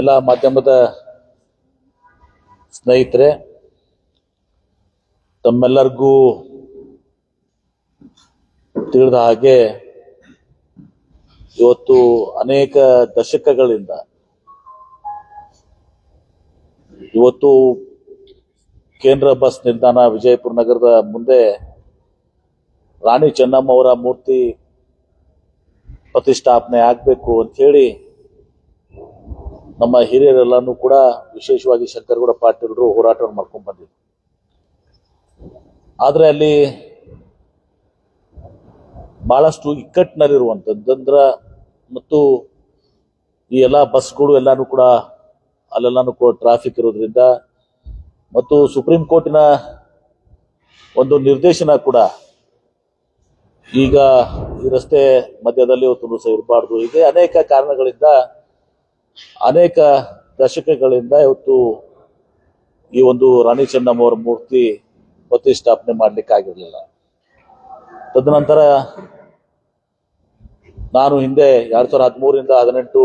ಎಲ್ಲ ಮಾಧ್ಯಮದ ಸ್ನೇಹಿತರೆ, ತಮ್ಮೆಲ್ಲರಿಗೂ ತಿಳಿದ ಹಾಗೆ ಇವತ್ತು ಅನೇಕ ದಶಕಗಳಿಂದ ಇವತ್ತು ಕೇಂದ್ರ ಬಸ್ ನಿಲ್ದಾಣ ವಿಜಯಪುರ ನಗರದ ಮುಂದೆ ರಾಣಿ ಚೆನ್ನಮ್ಮ ಅವರ ಮೂರ್ತಿ ಪ್ರತಿಷ್ಠಾಪನೆ ಆಗಬೇಕು ಅಂತ ಹೇಳಿ ನಮ್ಮ ಹಿರಿಯರೆಲ್ಲನೂ ಕೂಡ ವಿಶೇಷವಾಗಿ ಶಂಕರಗೌಡ ಪಾಟೀಲರು ಹೋರಾಟವನ್ನು ಮಾಡ್ಕೊಂಡು ಬಂದಿದ್ರು. ಆದರೆ ಅಲ್ಲಿ ಬಹಳಷ್ಟು ಇಕ್ಕಟ್ಟಿನಲ್ಲಿರುವಂಥದ್ದಂದ್ರೆ ಮತ್ತು ಈ ಎಲ್ಲ ಬಸ್ಗಳು ಎಲ್ಲಾನು ಕೂಡ ಅಲ್ಲೆಲ್ಲಾನು ಕೂಡ ಟ್ರಾಫಿಕ್ ಇರೋದ್ರಿಂದ ಮತ್ತು ಸುಪ್ರೀಂ ಕೋರ್ಟಿನ ಒಂದು ನಿರ್ದೇಶನ ಕೂಡ ಈಗ ಈ ರಸ್ತೆ ಮಧ್ಯದಲ್ಲಿ ತುಂಬಿಸ ಇರಬಾರ್ದು. ಹೀಗೆ ಅನೇಕ ಕಾರಣಗಳಿಂದ ಅನೇಕ ದಶಕಗಳಿಂದ ಇವತ್ತು ಈ ಒಂದು ರಾಣಿ ಚೆನ್ನಮ್ಮ ಅವರ ಮೂರ್ತಿ ಪ್ರತಿಷ್ಠಾಪನೆ ಮಾಡ್ಲಿಕ್ಕೆ ಆಗಿರಲಿಲ್ಲ. ತದನಂತರ ನಾನು ಹಿಂದೆ ಎರಡು ಸಾವಿರದ ಹದಿಮೂರರಿಂದ ಹದಿನೆಂಟು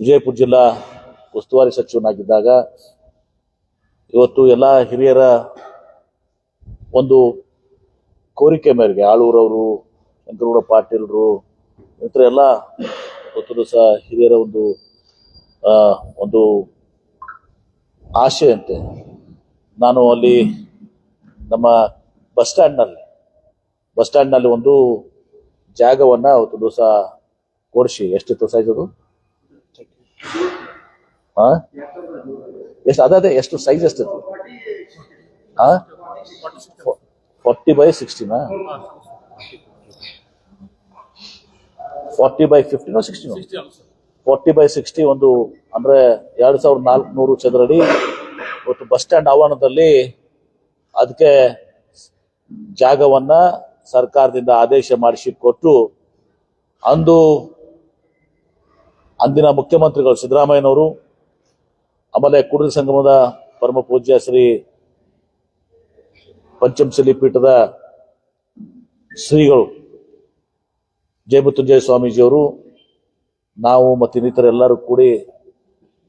ವಿಜಯಪುರ ಜಿಲ್ಲಾ ಉಸ್ತುವಾರಿ ಸಚಿವನಾಗಿದ್ದಾಗ ಇವತ್ತು ಎಲ್ಲ ಹಿರಿಯರ ಒಂದು ಕೋರಿಕೆ ಮೇರೆಗೆ ಆಳೂರವರು, ಶಂಕರಗೌಡ ಪಾಟೀಲ್ರು, ಇತರ ಎಲ್ಲ ಸಹ ಹಿರಿಯರ ಒಂದು ಒಂದು ಆಶೆಯಂತೆ. ನಾನು ಅಲ್ಲಿ ನಮ್ಮ ಬಸ್ ಸ್ಟ್ಯಾಂಡ್ನಲ್ಲಿ ಬಸ್ ಸ್ಟ್ಯಾಂಡ್ನಲ್ಲಿ ಒಂದು ಜಾಗವನ್ನ ಅವತ್ತು ದಿವಸ ಕೊಡಿಸಿ. ಎಷ್ಟಿತ್ತು ಸೈಜ್ ಅದು? ಹಾ ಎಷ್ಟು ಅದೇ ಎಷ್ಟು ಸೈಜ್ ಎಷ್ಟಿತ್ತು? ಹಾ ಫಾರ್ಟಿ ಬೈ ಸಿಕ್ಸ್ಟಿನಾ ಫಾರ್ಟಿ ಬೈ ಫಿಫ್ಟಿನೋ ಸಿಕ್ಸ್ಟಿನೋ ಫಾರ್ಟಿ ಬೈ ಸಿಕ್ಸ್ಟಿ ಒಂದು ಅಂದ್ರೆ ಎರಡ್ ಸಾವಿರದ ನಾಲ್ಕುನೂರು ಚದರಡಿ. ಇವತ್ತು ಬಸ್ ಸ್ಟ್ಯಾಂಡ್ ಆವರಣದಲ್ಲಿ ಅದಕ್ಕೆ ಜಾಗವನ್ನ ಸರ್ಕಾರದಿಂದ ಆದೇಶ ಮಾಡಿಸಿ ಕೊಟ್ಟು ಅಂದು ಅಂದಿನ ಮುಖ್ಯಮಂತ್ರಿಗಳು ಸಿದ್ದರಾಮಯ್ಯನವರು ಆಮೇಲೆ ಕುಡಿದ ಸಂಗಮದ ಪರಮ ಪೂಜ್ಯ ಶ್ರೀ ಪಂಚಮಶಲಿ ಪೀಠದ ಶ್ರೀಗಳು ಜಯಮೃತ್ಯುಂಜಯ ಸ್ವಾಮೀಜಿಯವರು, ನಾವು ಮತ್ತು ಇನ್ನಿತರೆಲ್ಲರೂ ಕೂಡಿ,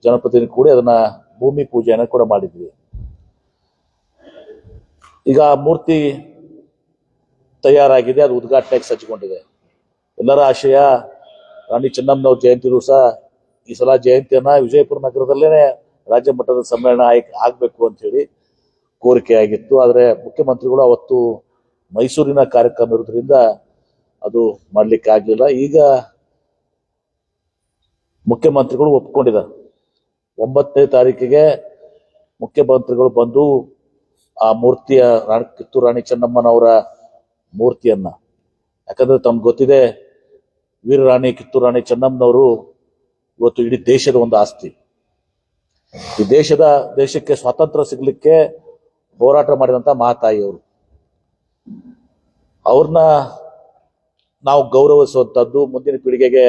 ಜನಪ್ರತಿನಿಧಿ ಕೂಡಿ ಅದನ್ನ ಭೂಮಿ ಪೂಜೆಯನ್ನು ಕೂಡ ಮಾಡಿದ್ವಿ. ಈಗ ಮೂರ್ತಿ ತಯಾರಾಗಿದೆ, ಅದು ಉದ್ಘಾಟನೆಗೆ ಸಜ್ಜುಗೊಂಡಿದೆ ಎಲ್ಲರ ಆಶಯ, ರಾಣಿ ಚೆನ್ನಮ್ಮನವ್ರ ಜಯಂತಿ ದಿವಸ ಈ ಸಲ ಜಯಂತಿಯನ್ನು ವಿಜಯಪುರ ನಗರದಲ್ಲೇನೆ ರಾಜ್ಯ ಮಟ್ಟದ ಸಮ್ಮೇಳನ ಆಯ್ಕೆ ಆಗಬೇಕು ಅಂತ ಹೇಳಿ ಕೋರಿಕೆ ಆಗಿತ್ತು ಆದರೆ ಮುಖ್ಯಮಂತ್ರಿಗಳು ಅವತ್ತು ಮೈಸೂರಿನ ಕಾರ್ಯಕ್ರಮ ಇರೋದ್ರಿಂದ ಅದು ಮಾಡ್ಲಿಕ್ಕೆ ಆಗ್ಲಿಲ್ಲ. ಈಗ ಮುಖ್ಯಮಂತ್ರಿಗಳು ಒಪ್ಕೊಂಡಿದ್ದಾರೆ. ಒಂಬತ್ತನೇ ತಾರೀಕಿಗೆ ಮುಖ್ಯಮಂತ್ರಿಗಳು ಬಂದು ಆ ಮೂರ್ತಿಯ ಕಿತ್ತೂರು ರಾಣಿ ಚೆನ್ನಮ್ಮನವರ ಮೂರ್ತಿಯನ್ನ. ಯಾಕಂದ್ರೆ ತಮ್ಗೆ ಗೊತ್ತಿದೆ, ವೀರರಾಣಿ, ಕಿತ್ತೂರು ರಾಣಿ ಚೆನ್ನಮ್ಮನವರು ಇವತ್ತು ಇಡೀ ದೇಶದ ಒಂದು ಆಸ್ತಿ. ಈ ದೇಶದ, ದೇಶಕ್ಕೆ ಸ್ವಾತಂತ್ರ್ಯ ಸಿಗ್ಲಿಕ್ಕೆ ಹೋರಾಟ ಮಾಡಿದಂತ ಮಹಾತಾಯಿಯವರು. ಅವ್ರನ್ನ ನಾವು ಗೌರವಿಸುವಂಥದ್ದು, ಮುಂದಿನ ಪೀಳಿಗೆಗೆ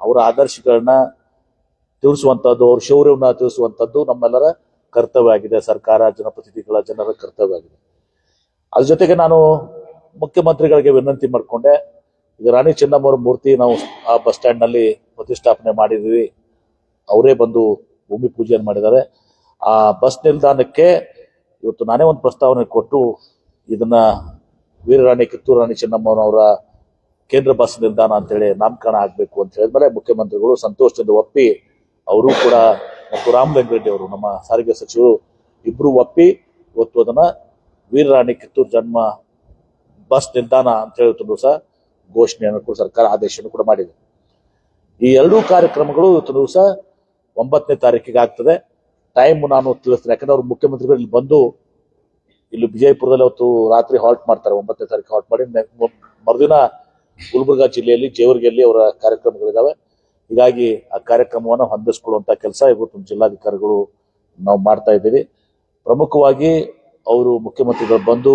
ಅವರ ಆದರ್ಶಗಳನ್ನ ತಿಳಿಸುವಂಥದ್ದು, ಅವ್ರ ಶೌರ್ಯವನ್ನ ತಿಳಿಸುವಂಥದ್ದು ನಮ್ಮೆಲ್ಲರ ಕರ್ತವ್ಯ ಆಗಿದೆ ಸರ್ಕಾರ, ಜನಪ್ರತಿನಿಧಿಗಳ, ಜನರ ಕರ್ತವ್ಯ ಆಗಿದೆ ಅದ್ರ ಜೊತೆಗೆ ನಾನು ಮುಖ್ಯಮಂತ್ರಿಗಳಿಗೆ ವಿನಂತಿ ಮಾಡಿಕೊಂಡೆ, ಈಗ ರಾಣಿ ಚೆನ್ನಮ್ಮವ್ರ ಮೂರ್ತಿ ನಾವು ಆ ಬಸ್ ಸ್ಟ್ಯಾಂಡ್ನಲ್ಲಿ ಪ್ರತಿಷ್ಠಾಪನೆ ಮಾಡಿದ್ವಿ ಅವರೇ ಬಂದು ಭೂಮಿ ಪೂಜೆಯನ್ನು ಮಾಡಿದ್ದಾರೆ. ಆ ಬಸ್ ನಿಲ್ದಾಣಕ್ಕೆ ಇವತ್ತು ನಾನೇ ಒಂದು ಪ್ರಸ್ತಾವನೆ ಕೊಟ್ಟು ಇದನ್ನ ವೀರರಾಣಿ ಕಿತ್ತೂರು ರಾಣಿ ಚೆನ್ನಮ್ಮನವರ ಕೇಂದ್ರ ಬಸ್ ನಿಲ್ದಾಣ ಅಂತೇಳಿ ನಾಮಕರಣ ಆಗಬೇಕು ಅಂತ ಹೇಳಿದ್ಮೇಲೆ ಮುಖ್ಯಮಂತ್ರಿಗಳು ಸಂತೋಷದಿಂದ ಒಪ್ಪಿ ಅವರು ಕೂಡ ಮತ್ತು ರಾಮಲಿಂಗರೆಡ್ಡಿ ಅವರು ನಮ್ಮ ಸಾರಿಗೆ ಸಚಿವರು ಇಬ್ರು ಒಪ್ಪಿ ಇವತ್ತು ಅದನ್ನ ವೀರರಾಣಿ ಕಿತ್ತೂರು ಜನ್ಮ ಬಸ್ ನಿಲ್ದಾಣ ಅಂತ ಹೇಳುತ್ತೂ ಸಹ ಘೋಷಣೆಯನ್ನು ಕೂಡ ಸರ್ಕಾರ ಆದೇಶವನ್ನು ಕೂಡ ಮಾಡಿದೆ. ಈ ಎರಡೂ ಕಾರ್ಯಕ್ರಮಗಳು ಇವತ್ತು ದಿವಸ ಒಂಬತ್ತನೇ ತಾರೀಕಿಗೆ ಆಗ್ತದೆ. ಟೈಮ್ ನಾನು ತಿಳಿಸ್ತೇನೆ. ಯಾಕಂದ್ರೆ ಅವ್ರು ಮುಖ್ಯಮಂತ್ರಿಗಳು ಇಲ್ಲಿ ಬಂದು ಇಲ್ಲಿ ವಿಜಯಪುರದಲ್ಲಿ ಅವತ್ತು ರಾತ್ರಿ ಹಾಲ್ಟ್ ಮಾಡ್ತಾರೆ. ಒಂಬತ್ತನೇ ತಾರೀಕು ಹಾಲ್ಟ್ ಮಾಡಿ ಮರುದಿನ ಗುಲ್ಬರ್ಗಾ ಜಿಲ್ಲೆಯಲ್ಲಿ ಜೇವರ್ಗಿಯಲ್ಲಿ ಅವರ ಕಾರ್ಯಕ್ರಮಗಳಿದಾವೆ. ಹೀಗಾಗಿ ಆ ಕಾರ್ಯಕ್ರಮವನ್ನು ಹೊಂದಿಸ್ಕೊಳ್ಳುವಂಥ ಕೆಲಸ ಇವತ್ತು ಜಿಲ್ಲಾಧಿಕಾರಿಗಳು ನಾವು ಮಾಡ್ತಾ ಇದ್ದೀವಿ. ಪ್ರಮುಖವಾಗಿ ಅವರು ಮುಖ್ಯಮಂತ್ರಿಗಳು ಬಂದು,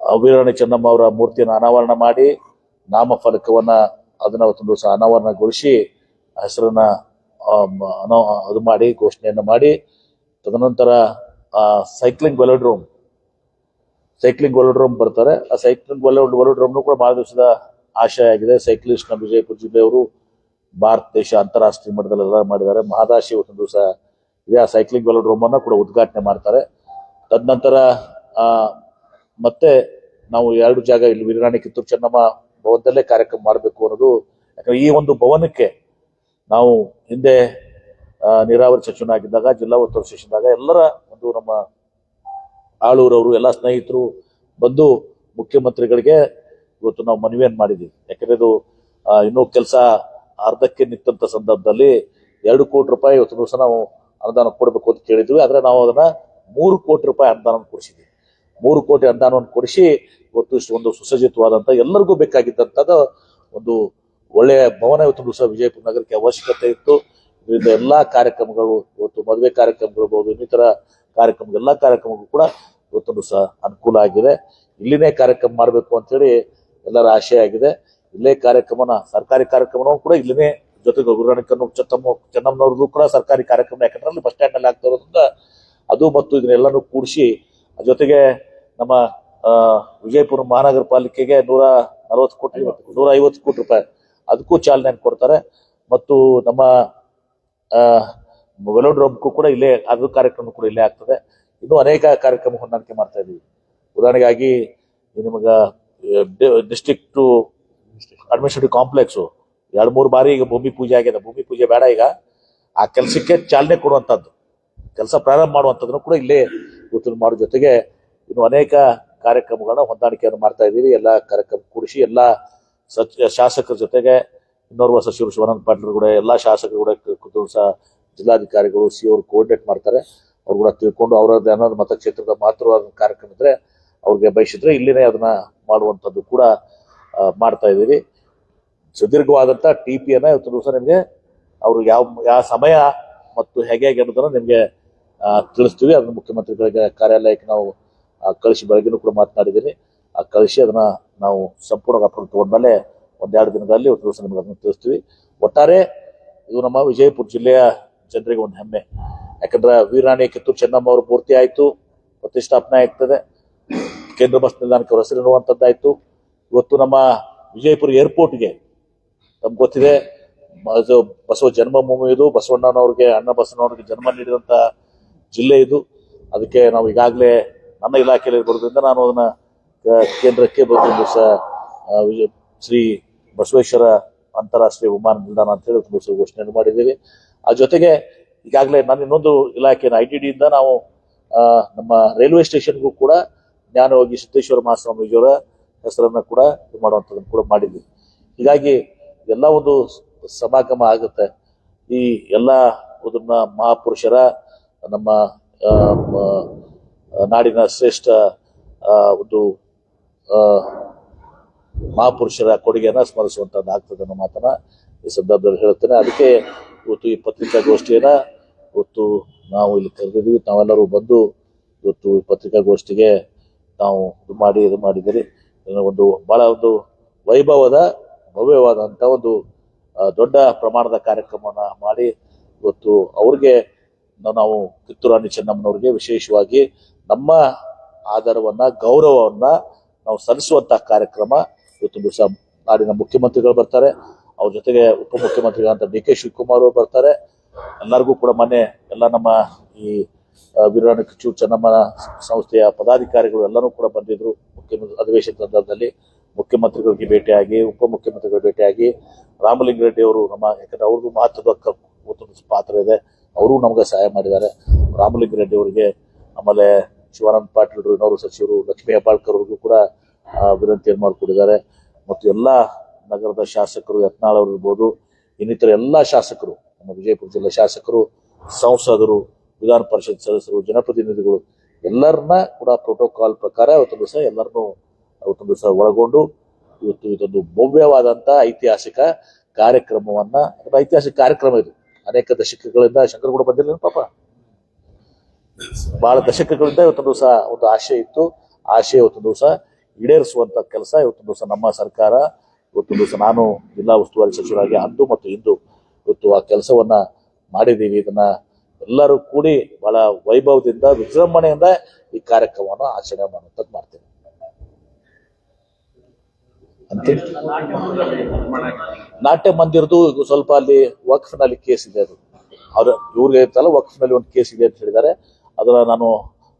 ಆ ಚೆನ್ನಮ್ಮ ಅವರ ಮೂರ್ತಿಯನ್ನು ಅನಾವರಣ ಮಾಡಿ, ನಾಮಫಲಕವನ್ನ ಅದನ್ನು ಅವತ್ತೊಂದು ದಿವಸ ಅನಾವರಣಗೊಳಿಸಿ ಹೆಸರನ್ನ ಅದು ಮಾಡಿ, ಘೋಷಣೆಯನ್ನು ಮಾಡಿ, ತದನಂತರ ಸೈಕ್ಲಿಂಗ್ ವೆಲೋಡ್ರೋಮ್ ಸೈಕ್ಲಿಂಗ್ ವೆಲೋಡ್ರೋಮ್ ಬರ್ತಾರೆ. ಆ ಸೈಕ್ಲಿಂಗ್ ವೆಲೋಡ್ರೋಮ್ನು ಕೂಡ ಬಹಳ ದಿವಸದ ಆಶಯ ಆಗಿದೆ. ಸೈಕ್ಲಿಸ್ಟ್ನ ವಿಜಯಪುರ ಜಿಲ್ಲೆಯವರು ಭಾರತ ದೇಶ ಅಂತಾರಾಷ್ಟ್ರೀಯ ಮಟ್ಟದಲ್ಲಿ ಎಲ್ಲ ಮಾಡಿದ್ದಾರೆ. ಮಹದಾಶಿ ಒಂದು ದಿವಸ ಇದೇ. ಸೈಕ್ಲಿಂಗ್ ವೆಲೋಡ್ರೋಮ್ ಅನ್ನ ಕೂಡ ಉದ್ಘಾಟನೆ ಮಾಡ್ತಾರೆ. ತದನಂತರ ಮತ್ತೆ ನಾವು ಎರಡು ಜಾಗ ಇಲ್ಲಿ ವೀರರಾಣಿ ಕಿತ್ತೂರು ಚೆನ್ನಮ್ಮ ಭವನದಲ್ಲೇ ಕಾರ್ಯಕ್ರಮ ಮಾಡಬೇಕು ಅನ್ನೋದು. ಯಾಕಂದ್ರೆ ಈ ಒಂದು ಭವನಕ್ಕೆ ನಾವು ಹಿಂದೆ ಆ, ನೀರಾವರಿ ಸಚಿವನಾಗಿದ್ದಾಗ ಜಿಲ್ಲಾ ಉಸ್ತುವಾರಿ ಸಚಿವನಾಗ ಎಲ್ಲರ ಒಂದು ನಮ್ಮ ಆಳೂರವರು ಎಲ್ಲ ಸ್ನೇಹಿತರು ಬಂದು ಮುಖ್ಯಮಂತ್ರಿಗಳಿಗೆ ಇವತ್ತು ನಾವು ಮನವಿಯನ್ನು ಮಾಡಿದ್ದೀವಿ. ಯಾಕಂದರೆ ಇದು ಇನ್ನೂ ಕೆಲಸ ಅರ್ಧಕ್ಕೆ ನಿಂತಂತ ಸಂದರ್ಭದಲ್ಲಿ ಎರಡು ಕೋಟಿ ರೂಪಾಯಿ ಇವತ್ತು ದಿವಸ ನಾವು ಅನುದಾನ ಕೊಡಬೇಕು ಅಂತ ಕೇಳಿದ್ವಿ. ಆದ್ರೆ ನಾವು ಅದನ್ನ ಮೂರು ಕೋಟಿ ರೂಪಾಯಿ ಅನುದಾನವನ್ನು ಕೊಡಿಸಿದ್ವಿ. ಮೂರು ಕೋಟಿ ಅನುದಾನವನ್ನು ಕೊಡಿಸಿ ಇವತ್ತು ಇಷ್ಟು ಒಂದು ಸುಸಜ್ಜಿತವಾದಂತ ಎಲ್ಲರಿಗೂ ಬೇಕಾಗಿದ್ದಂಥದ್ದು ಒಂದು ಒಳ್ಳೆಯ ಭವನ ಇವತ್ತು ದಿವಸ ವಿಜಯಪುರ ನಗರಕ್ಕೆ ಅವಶ್ಯಕತೆ ಇತ್ತು. ಇದರಿಂದ ಎಲ್ಲ ಕಾರ್ಯಕ್ರಮಗಳು, ಇವತ್ತು ಮದುವೆ ಕಾರ್ಯಕ್ರಮಗಳಿರ್ಬೋದು, ಇನ್ನಿತರ ಕಾರ್ಯಕ್ರಮ ಎಲ್ಲಾ ಕಾರ್ಯಕ್ರಮಕ್ಕೂ ಕೂಡ ಇವತ್ತೊಂದು ಸಹ ಅನುಕೂಲ ಆಗಿದೆ. ಇಲ್ಲಿನೇ ಕಾರ್ಯಕ್ರಮ ಮಾಡಬೇಕು ಅಂತೇಳಿ ಎಲ್ಲರ ಆಶಯ ಆಗಿದೆ. ಇಲ್ಲೇ ಕಾರ್ಯಕ್ರಮನ ಸರ್ಕಾರಿ ಕಾರ್ಯಕ್ರಮನೂ ಕೂಡ ಇಲ್ಲಿನೇ ಜೊತೆಗೆ ಗುರುರಾಣಿಕನ್ನು ಚತ್ತಮ್ಮ ಚೆನ್ನಮ್ಮನವ್ರದ್ದು ಕೂಡ ಸರ್ಕಾರಿ ಕಾರ್ಯಕ್ರಮ ಯಾಕಂದ್ರೆ ಅಲ್ಲಿ ಬಸ್ ಸ್ಟ್ಯಾಂಡ್ ಅಲ್ಲಿ ಆಗ್ತಾ ಇರೋದ್ರಿಂದ ಅದು ಮತ್ತು ಇದನ್ನೆಲ್ಲನೂ ಕೂಡಿಸಿ ಜೊತೆಗೆ ನಮ್ಮ ವಿಜಯಪುರ ಮಹಾನಗರ ಪಾಲಿಕೆಗೆ ನೂರ ನಲವತ್ತು ಕೋಟಿ ನೂರ ಐವತ್ತು ಕೋಟಿ ರೂಪಾಯಿ ಅದಕ್ಕೂ ಚಾಲನೆ ಕೊಡ್ತಾರೆ. ಮತ್ತು ನಮ್ಮ ವೆಲೋಡ್ರೋಮ್ಗೂ ಕೂಡ ಇಲ್ಲೇ, ಅದು ಕಾರ್ಯಕ್ರಮ ಕೂಡ ಇಲ್ಲೇ ಆಗ್ತದೆ. ಇನ್ನೂ ಅನೇಕ ಕಾರ್ಯಕ್ರಮ ಹೊಂದಾಣಿಕೆ ಮಾಡ್ತಾ ಇದೀವಿ ಉದಾಹರಣೆಗಾಗಿ ನಿಮಗೆ ಡಿಸ್ಟ್ರಿಕ್ಟ್ ಅಡ್ಮಿನಿಸ್ಟ್ರೇಟಿವ್ ಕಾಂಪ್ಲೆಕ್ಸ್ ಎರಡು ಮೂರು ಬಾರಿ ಈಗ ಭೂಮಿ ಪೂಜೆ ಆಗಿದೆ. ಭೂಮಿ ಪೂಜೆ ಬೇಡ ಈಗ. ಆ ಕೆಲಸಕ್ಕೆ ಚಾಲನೆ ಕೊಡುವಂಥದ್ದು ಕೆಲಸ ಪ್ರಾರಂಭ ಮಾಡುವಂಥದ್ದನ್ನು ಕೂಡ ಇಲ್ಲೇ ಗುರುತು ಮಾಡೋ ಜೊತೆಗೆ ಇನ್ನು ಅನೇಕ ಕಾರ್ಯಕ್ರಮಗಳನ್ನ ಹೊಂದಾಣಿಕೆಯನ್ನು ಮಾಡ್ತಾ ಇದ್ದೀವಿ. ಎಲ್ಲ ಕಾರ್ಯಕ್ರಮ ಕೂಡಿಸಿ ಎಲ್ಲ ಸಚ್, ಶಾಸಕರ ಜೊತೆಗೆ ಇನ್ನೋರ್ವ ಸಚಿವರು ಶಿವಾನಂದ ಪಾಟೀಲ್ ಕೂಡ, ಎಲ್ಲ ಶಾಸಕರು ಕೂಡ ಸಹ ಜಿಲ್ಲಾಧಿಕಾರಿಗಳು ಸಿ ಅವರು ಕೋಆರ್ಡಿನೇಟ್ ಮಾಡ್ತಾರೆ. ಅವ್ರು ಕೂಡ ತಿಳ್ಕೊಂಡು ಅವರದ್ದು ಏನಾದ್ರು ಮತಕ್ಷೇತ್ರದ ಮಾತ್ರವಾದ ಕಾರ್ಯಕ್ರಮ ಇದ್ರೆ ಅವ್ರಿಗೆ ಬಯಸಿದ್ರೆ ಇಲ್ಲಿನೇ ಅದನ್ನ ಮಾಡುವಂಥದ್ದು ಕೂಡ ಮಾಡ್ತಾ ಇದ್ದೀವಿ. ಸುದೀರ್ಘವಾದಂತ ಟಿ ಪಿಯನ್ನು ಇವತ್ತು ದಿವಸ ನಿಮಗೆ ಅವರು ಯಾವ ಯಾವ ಸಮಯ ಮತ್ತು ಹೇಗೆ ಹೇಗೆ ಅನ್ನೋದನ್ನ ನಿಮಗೆ ತಿಳಿಸ್ತೀವಿ. ಅದನ್ನು ಮುಖ್ಯಮಂತ್ರಿಗಳಿಗೆ, ಕಾರ್ಯಾಲಯಕ್ಕೆ ನಾವು ಕಳಿಸಿ ಬೆಳಗ್ಗೆನೂ ಕೂಡ ಮಾತನಾಡಿದ್ದೀನಿ. ಆ, ಕಳಿಸಿ ಅದನ್ನ ನಾವು ಸಂಪೂರ್ಣ ಅಪ್ರೂವ್ ತಗೊಂಡ್ಮೇಲೆ ಒಂದೆರಡು ದಿನದಲ್ಲಿ ಇವತ್ತು ದಿವಸ ನಿಮಗೆ ಅದನ್ನ ತಿಳಿಸ್ತೀವಿ. ಒಟ್ಟಾರೆ ಇದು ನಮ್ಮ ವಿಜಯಪುರ ಜಿಲ್ಲೆಯ ಜನರಿಗೆ ಒಂದು ಹೆಮ್ಮೆ. ಯಾಕಂದ್ರೆ ವೀರಾಣಿ ಕಿತ್ತೂರು ಚೆನ್ನಮ್ಮ ಅವರು ಪೂರ್ತಿ ಆಯ್ತು, ಪ್ರತಿಷ್ಠಾಪನೆ ಆಗ್ತದೆ. ಕೇಂದ್ರ ಬಸ್ ನಿಲ್ದಾಣಕ್ಕೆ ಅವ್ರ ಇರುವಂತದ್ದಾಯ್ತು. ಇವತ್ತು ನಮ್ಮ ವಿಜಯಪುರ ಏರ್ಪೋರ್ಟ್ಗೆ, ನಮ್ಗೆ ಗೊತ್ತಿದೆ ಬಸವ ಜನ್ಮಭೂಮಿ ಇದು, ಬಸವಣ್ಣನವ್ರಿಗೆ, ಅಣ್ಣ ಬಸವಣ್ಣವ್ರಿಗೆ ಜನ್ಮ ನೀಡಿದಂತ ಜಿಲ್ಲೆ ಇದು. ಅದಕ್ಕೆ ನಾವು ಈಗಾಗಲೇ ನನ್ನ ಇಲಾಖೆಯಲ್ಲಿ ಬರೋದ್ರಿಂದ ನಾನು ಅದನ್ನ ಕೇಂದ್ರಕ್ಕೆ ವಿಜಯ ಶ್ರೀ ಬಸವೇಶ್ವರ ಅಂತಾರಾಷ್ಟ್ರೀಯ ವಿಮಾನ ನಿಲ್ದಾಣ ಅಂತ ಹೇಳಿ ಒಂದು ಘೋಷಣೆಯನ್ನು ಮಾಡಿದ್ದೀವಿ. ಆ ಜೊತೆಗೆ ಈಗಾಗಲೇ ನಾನು ಇನ್ನೊಂದು ಇಲಾಖೆನ ಐ ಟಿ ಡಿಯಿಂದ ನಾವು ನಮ್ಮ ರೈಲ್ವೆ ಸ್ಟೇಷನ್ಗೂ ಕೂಡ ಜ್ಞಾನಯೋಗಿ ಸಿದ್ದೇಶ್ವರ ಮಹಾಸ್ವಾಮೀಜಿಯವರ ಹೆಸರನ್ನ ಕೂಡ ಇದು ಮಾಡುವಂಥದ್ದನ್ನು ಕೂಡ ಮಾಡಿದ್ವಿ. ಹೀಗಾಗಿ ಎಲ್ಲ ಒಂದು ಸಮಾಗಮ ಆಗುತ್ತೆ. ಈ ಎಲ್ಲ ಅದನ್ನ ಮಹಾಪುರುಷರ, ನಮ್ಮ ನಾಡಿನ ಶ್ರೇಷ್ಠ ಒಂದು ಮಹಾಪುರುಷರ ಕೊಡುಗೆಯನ್ನು ಸ್ಮರಿಸುವಂಥದ್ದು ಆಗ್ತದೆ ಅನ್ನೋ ಮಾತನ್ನ ಈ ಸಂದರ್ಭದಲ್ಲಿ ಹೇಳ್ತೇನೆ. ಅದಕ್ಕೆ ಇವತ್ತು ಈ ಪತ್ರಿಕಾಗೋಷ್ಠಿಯನ್ನ ಇವತ್ತು ನಾವು ಇಲ್ಲಿ ಕರೆದಿದ್ದೀವಿ. ನಾವೆಲ್ಲರೂ ಬಂದು ಇವತ್ತು ಈ ಪತ್ರಿಕಾಗೋಷ್ಠಿಗೆ ನಾವು ಇದು ಮಾಡಿ, ಇದು ಮಾಡಿದ್ದೀರಿ. ಒಂದು ಬಹಳ ಒಂದು ವೈಭವದ ಭವ್ಯವಾದಂಥ ಒಂದು ದೊಡ್ಡ ಪ್ರಮಾಣದ ಕಾರ್ಯಕ್ರಮವನ್ನು ಮಾಡಿ ಇವತ್ತು ಅವ್ರಿಗೆ ನಾವು- ಕಿತ್ತೂರಾಣಿ ಕಿತ್ತೂರು ರಾಣಿ ಚೆನ್ನಮ್ಮನವ್ರಿಗೆ ವಿಶೇಷವಾಗಿ ನಮ್ಮ ಆಧಾರವನ್ನ ಗೌರವವನ್ನ ನಾವು ಸಲ್ಲಿಸುವಂತಹ ಕಾರ್ಯಕ್ರಮ ಇವತ್ತು ದಿವಸ ನಾಡಿನ ಮುಖ್ಯಮಂತ್ರಿಗಳು ಬರ್ತಾರೆ. ಅವ್ರ ಜೊತೆಗೆ ಉಪಮುಖ್ಯಮಂತ್ರಿಗಳಂತ ಡಿ ಕೆ ಶಿವಕುಮಾರ್ ಅವರು ಬರ್ತಾರೆ. ಎಲ್ಲರಿಗೂ ಕೂಡ ಮೊನ್ನೆ ಎಲ್ಲ ನಮ್ಮ ಈ ಆ, ವೀರರಾಣಿ ಕಿಚ್ಚೂರು ಚೆನ್ನಮ್ಮನ ಸಂಸ್ಥೆಯ ಪದಾಧಿಕಾರಿಗಳು ಎಲ್ಲರೂ ಕೂಡ ಬಂದಿದ್ರು ಮುಖ್ಯಮಂತ್ರಿ ಅಧಿವೇಶನ ಸಂದರ್ಭದಲ್ಲಿ. ಮುಖ್ಯಮಂತ್ರಿಗಳಿಗೆ ಭೇಟಿಯಾಗಿ ಉಪ ಮುಖ್ಯಮಂತ್ರಿಗಳಿಗೆ ಭೇಟಿಯಾಗಿ. ರಾಮಲಿಂಗ ರೆಡ್ಡಿ ಅವರು ನಮ್ಮ ಯಾಕಂದ್ರೆ ಅವ್ರಿಗೂ ಮಹತ್ವದ ಪಾತ್ರ ಇದೆ. ಅವರು ನಮಗೆ ಸಹಾಯ ಮಾಡಿದ್ದಾರೆ. ರಾಮಲಿಂಗ ರೆಡ್ಡಿ ಅವರಿಗೆ ಆಮೇಲೆ ಶಿವಾನಂದ ಪಾಟೀಲ್ ಇನ್ನೋರು ಸಚಿವರು ಲಕ್ಷ್ಮೀ ಹೆಬ್ಬಾಳ್ಕರ್ ಅವ್ರಿಗೂ ಕೂಡ ವಿನಂತಿಯನ್ನು ಮಾಡಿಕೊಟ್ಟಿದ್ದಾರೆ. ಮತ್ತು ಎಲ್ಲಾ ನಗರದ ಶಾಸಕರು ಯತ್ನಾಳವರು ಇರ್ಬೋದು, ಇನ್ನಿತರ ಎಲ್ಲ ಶಾಸಕರು, ನಮ್ಮ ವಿಜಯಪುರ ಜಿಲ್ಲೆ ಶಾಸಕರು, ಸಂಸದರು, ವಿಧಾನ ಪರಿಷತ್ ಸದಸ್ಯರು, ಜನಪ್ರತಿನಿಧಿಗಳು ಎಲ್ಲರನ್ನ ಕೂಡ ಪ್ರೋಟೋಕಾಲ್ ಪ್ರಕಾರ ಇವತ್ತೊಂದು ದಿವಸ ಎಲ್ಲರನ್ನೂ ಅವತ್ತೊಂದು ದಿವಸ ಒಳಗೊಂಡು ಇವತ್ತು ಇದೊಂದು ಭವ್ಯವಾದಂಥ ಐತಿಹಾಸಿಕ ಕಾರ್ಯಕ್ರಮವನ್ನ ಐತಿಹಾಸಿಕ ಕಾರ್ಯಕ್ರಮ ಇದು. ಅನೇಕ ದಶಕಗಳಿಂದ ಶಂಕರ್ ಕೂಡ ಬಂದಿರಲಿಲ್ಲ ಪಾಪ. ಬಹಳ ದಶಕಗಳಿಂದ ಇವತ್ತೊಂದು ದಿವಸ ಒಂದು ಆಶೆ ಇತ್ತು. ಆಶೆ ಇವತ್ತೊಂದು ದಿವಸ ಈಡೇರಿಸುವಂತ ಕೆಲಸ, ಇವತ್ತೊಂದು ದಿವಸ ನಮ್ಮ ಸರ್ಕಾರ ಇವತ್ತೊಂದು ದಿವಸ ನಾನು ಜಿಲ್ಲಾ ಉಸ್ತುವಾರಿ ಸಚಿವರಾಗಿ ಅಂದು ಮತ್ತು ಇಂದು ಇವತ್ತು ಆ ಕೆಲಸವನ್ನ ಮಾಡಿದ್ದೀವಿ. ಇದನ್ನ ಎಲ್ಲರೂ ಕೂಡಿ ಬಹಳ ವೈಭವದಿಂದ, ವಿಜೃಂಭಣೆಯಿಂದ ಈ ಕಾರ್ಯಕ್ರಮವನ್ನು ಆಚರಣೆ ಮಾಡುವಂಥದ್ದು ಮಾಡ್ತೇವೆ. ಅಂತೇಳಿ ನಾಟ್ಯ ಮಂದಿರದು ಸ್ವಲ್ಪ ಅಲ್ಲಿ ವಕ್ಫ್ನಲ್ಲಿ ಕೇಸ್ ಇದೆ ಅದು. ಅವ್ರ ಇವ್ರಿಗೆ ಇರ್ತಲ್ಲ ವಕ್ಫ್ನಲ್ಲಿ ಒಂದು ಕೇಸ್ ಇದೆ ಅಂತ ಹೇಳಿದ್ದಾರೆ. ಅದನ್ನ ನಾನು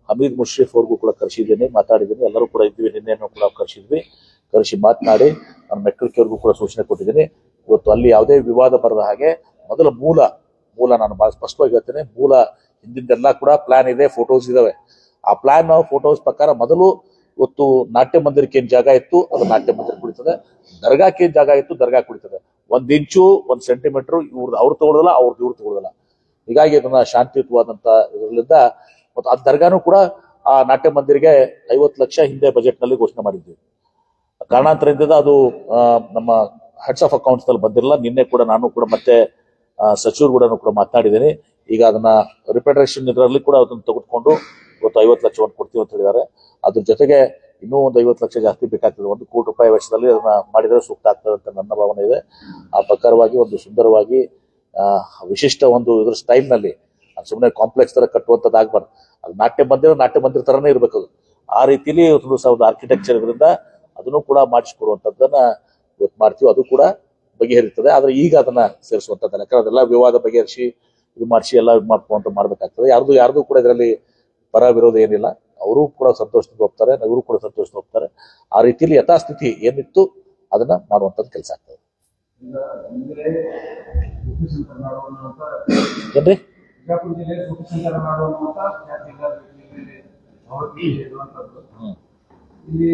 ಹಮೀದ್ ಮುಷ್ರೀಫ್ ಅವ್ರಿಗೂ ಕೂಡ ಕರೆಸಿದ್ದೀನಿ, ಮಾತಾಡಿದ್ದೀನಿ. ಎಲ್ಲರೂ ಕೂಡ ಇದ್ವಿ ನಿನ್ನೆನೂ ಕೂಡ ಕರೆಸಿದ್ವಿ. ಕರೆಸಿ ಮಾತನಾಡಿ, ನಾನು ಮೆಕ್ಕಳಿಕೆಯವ್ರಿಗೂ ಕೂಡ ಸೂಚನೆ ಕೊಟ್ಟಿದ್ದೀನಿ. ಇವತ್ತು ಅಲ್ಲಿ ಯಾವುದೇ ವಿವಾದ ಬರದ ಹಾಗೆ ಮೊದಲ ಮೂಲ ಮೂಲ ನಾನು ಸ್ಪಷ್ಟವಾಗಿ ಹೇಳ್ತೇನೆ, ಮೂಲ ಹಿಂದಿಂದೆಲ್ಲ ಕೂಡ ಪ್ಲಾನ್ ಇದೆ ಫೋಟೋಸ್ ಇದಾವೆ. ಆ ಪ್ಲಾನ್ ಫೋಟೋಸ್ ಪ್ರಕಾರ ಮೊದಲು ಇವತ್ತು ನಾಟ್ಯ ಮಂದಿರಕ್ಕೆ ಏನ್ ಜಾಗ ಇತ್ತು? ಅದು ನಾಟ್ಯ ಮಂದಿರ ಕುಡಿತದೆ ದರ್ಗಾಕ್ಕೆ ಏನ್ ಜಾಗ ಇತ್ತು? ದರ್ಗಾ ಕುಡಿತದೆ ಒಂದ್ ಇಂಚು, ಒಂದ್ ಸೆಂಟಿಮೀಟರ್ ಇವ್ರದ್ದು ಅವ್ರು ತಗೊಳ್ಳೋದಿಲ್ಲ ಅವ್ರದ್ದು ಇವ್ರು ತಗೊಳ್ಳೋದಿಲ್ಲ ಹೀಗಾಗಿ ಅದನ್ನ ಶಾಂತಿಯುತವಾದಂತ ಇದರಿಂದ ಮತ್ತು ಆ ದರ್ಗಾನು ಕೂಡ ಆ ನಾಟ್ಯ ಮಂದಿರಿಗೆ ಐವತ್ತು ಲಕ್ಷ ಹಿಂದೆ ಬಜೆಟ್ನಲ್ಲಿ ಘೋಷಣೆ ಮಾಡಿದ್ವಿ. ಕಾರಣಾಂತರದಿಂದ ಅದು ನಮ್ಮ ಹೆಡ್ಸ್ ಆಫ್ ಅಕೌಂಟ್ಸ್ನಲ್ಲಿ ಬಂದಿರಲ್ಲ, ನಿನ್ನೆ ಕೂಡ ನಾನು ಕೂಡ ಮತ್ತೆ ಸಚಿವರು ಕೂಡ ಕೂಡ ಮಾತನಾಡಿದ್ದೀನಿ. ಈಗ ಅದನ್ನ ರಿಪೇಟರೇಷನ್ ಇದರಲ್ಲಿ ಕೂಡ ಅದನ್ನು ತೆಗೆದುಕೊಂಡು ಇವತ್ತು ಐವತ್ತು ಲಕ್ಷವನ್ನು ಕೊಡ್ತೀವಿ ಅಂತ ಹೇಳಿದ್ದಾರೆ. ಅದ್ರ ಜೊತೆಗೆ ಇನ್ನೂ ಒಂದು ಐವತ್ತು ಲಕ್ಷ ಜಾಸ್ತಿ ಬೇಕಾಗ್ತದೆ. ಒಂದು ಕೋಟಿ ರೂಪಾಯಿ ವೆಚ್ಚದಲ್ಲಿ ಅದನ್ನ ಮಾಡಿದರೆ ಸೂಕ್ತ ಆಗ್ತದೆ ಅಂತ ನನ್ನ ಭಾವನೆ ಇದೆ. ಆ ಪ್ರಕಾರವಾಗಿ ಒಂದು ಸುಂದರವಾಗಿ ವಿಶಿಷ್ಟ ಒಂದು ಇದ್ರ ಸ್ಟೈಲ್ನಲ್ಲಿ ಸುಮ್ಮನೆ ಕಾಂಪ್ಲೆಕ್ಸ್ ತರ ಕಟ್ಟುವಂಥದ್ದು ಆಗ್ಬಾರ್ದು. ಅದು ನಾಟ್ಯ ಮಂದಿರ ನಾಟ್ಯ ಮಂದಿರ ತರನೇ ಇರಬೇಕು ಅದು. ಆ ರೀತಿಲಿ ಒಂದು ಆರ್ಕಿಟೆಕ್ಚರ್ ಇದರಿಂದ ಅದನ್ನು ಕೂಡ ಮಾಡಿಸಿಕೊಡುವಂಥದ್ದನ್ನ ಇವತ್ತು ಮಾಡ್ತೀವಿ. ಅದು ಕೂಡ ಬಗೆಹರಿತದೆ. ಆದರೆ ಈಗ ಅದನ್ನ ಸೇರಿಸುವಂಥದ್ದಲ್ಲ ಯಾಕಂದ್ರೆ ಅದೆಲ್ಲ ವಿವಾದ ಬಗೆಹರಿಸಿ, ಇದು ಮಾಡಿಸಿ, ಎಲ್ಲ ಮಾಡ್ಕೊಂತ ಮಾಡ್ಬೇಕಾಗ್ತದೆ. ಯಾರ್ದು ಯಾರ್ದು ಕೂಡ ಇದರಲ್ಲಿ ಪರ ವಿರೋಧ ಏನಿಲ್ಲ. ಅವರು ಕೂಡ ಸಂತೋಷದಿಂದ ಹೋಗ್ತಾರೆ ನಗರು ಕೂಡ ಸಂತೋಷದಿಂದ ಹೋಗ್ತಾರೆ ಆ ರೀತಿಯಲ್ಲಿ ಯಥಾಸ್ಥಿತಿ ಏನಿತ್ತು, ಅದನ್ನ ಮಾಡುವಂಥದ್ದು ಕೆಲಸ ಆಗ್ತದೆ. ಏನ್ರಿ? ಹ್ಮ್. ಇಲ್ಲಿ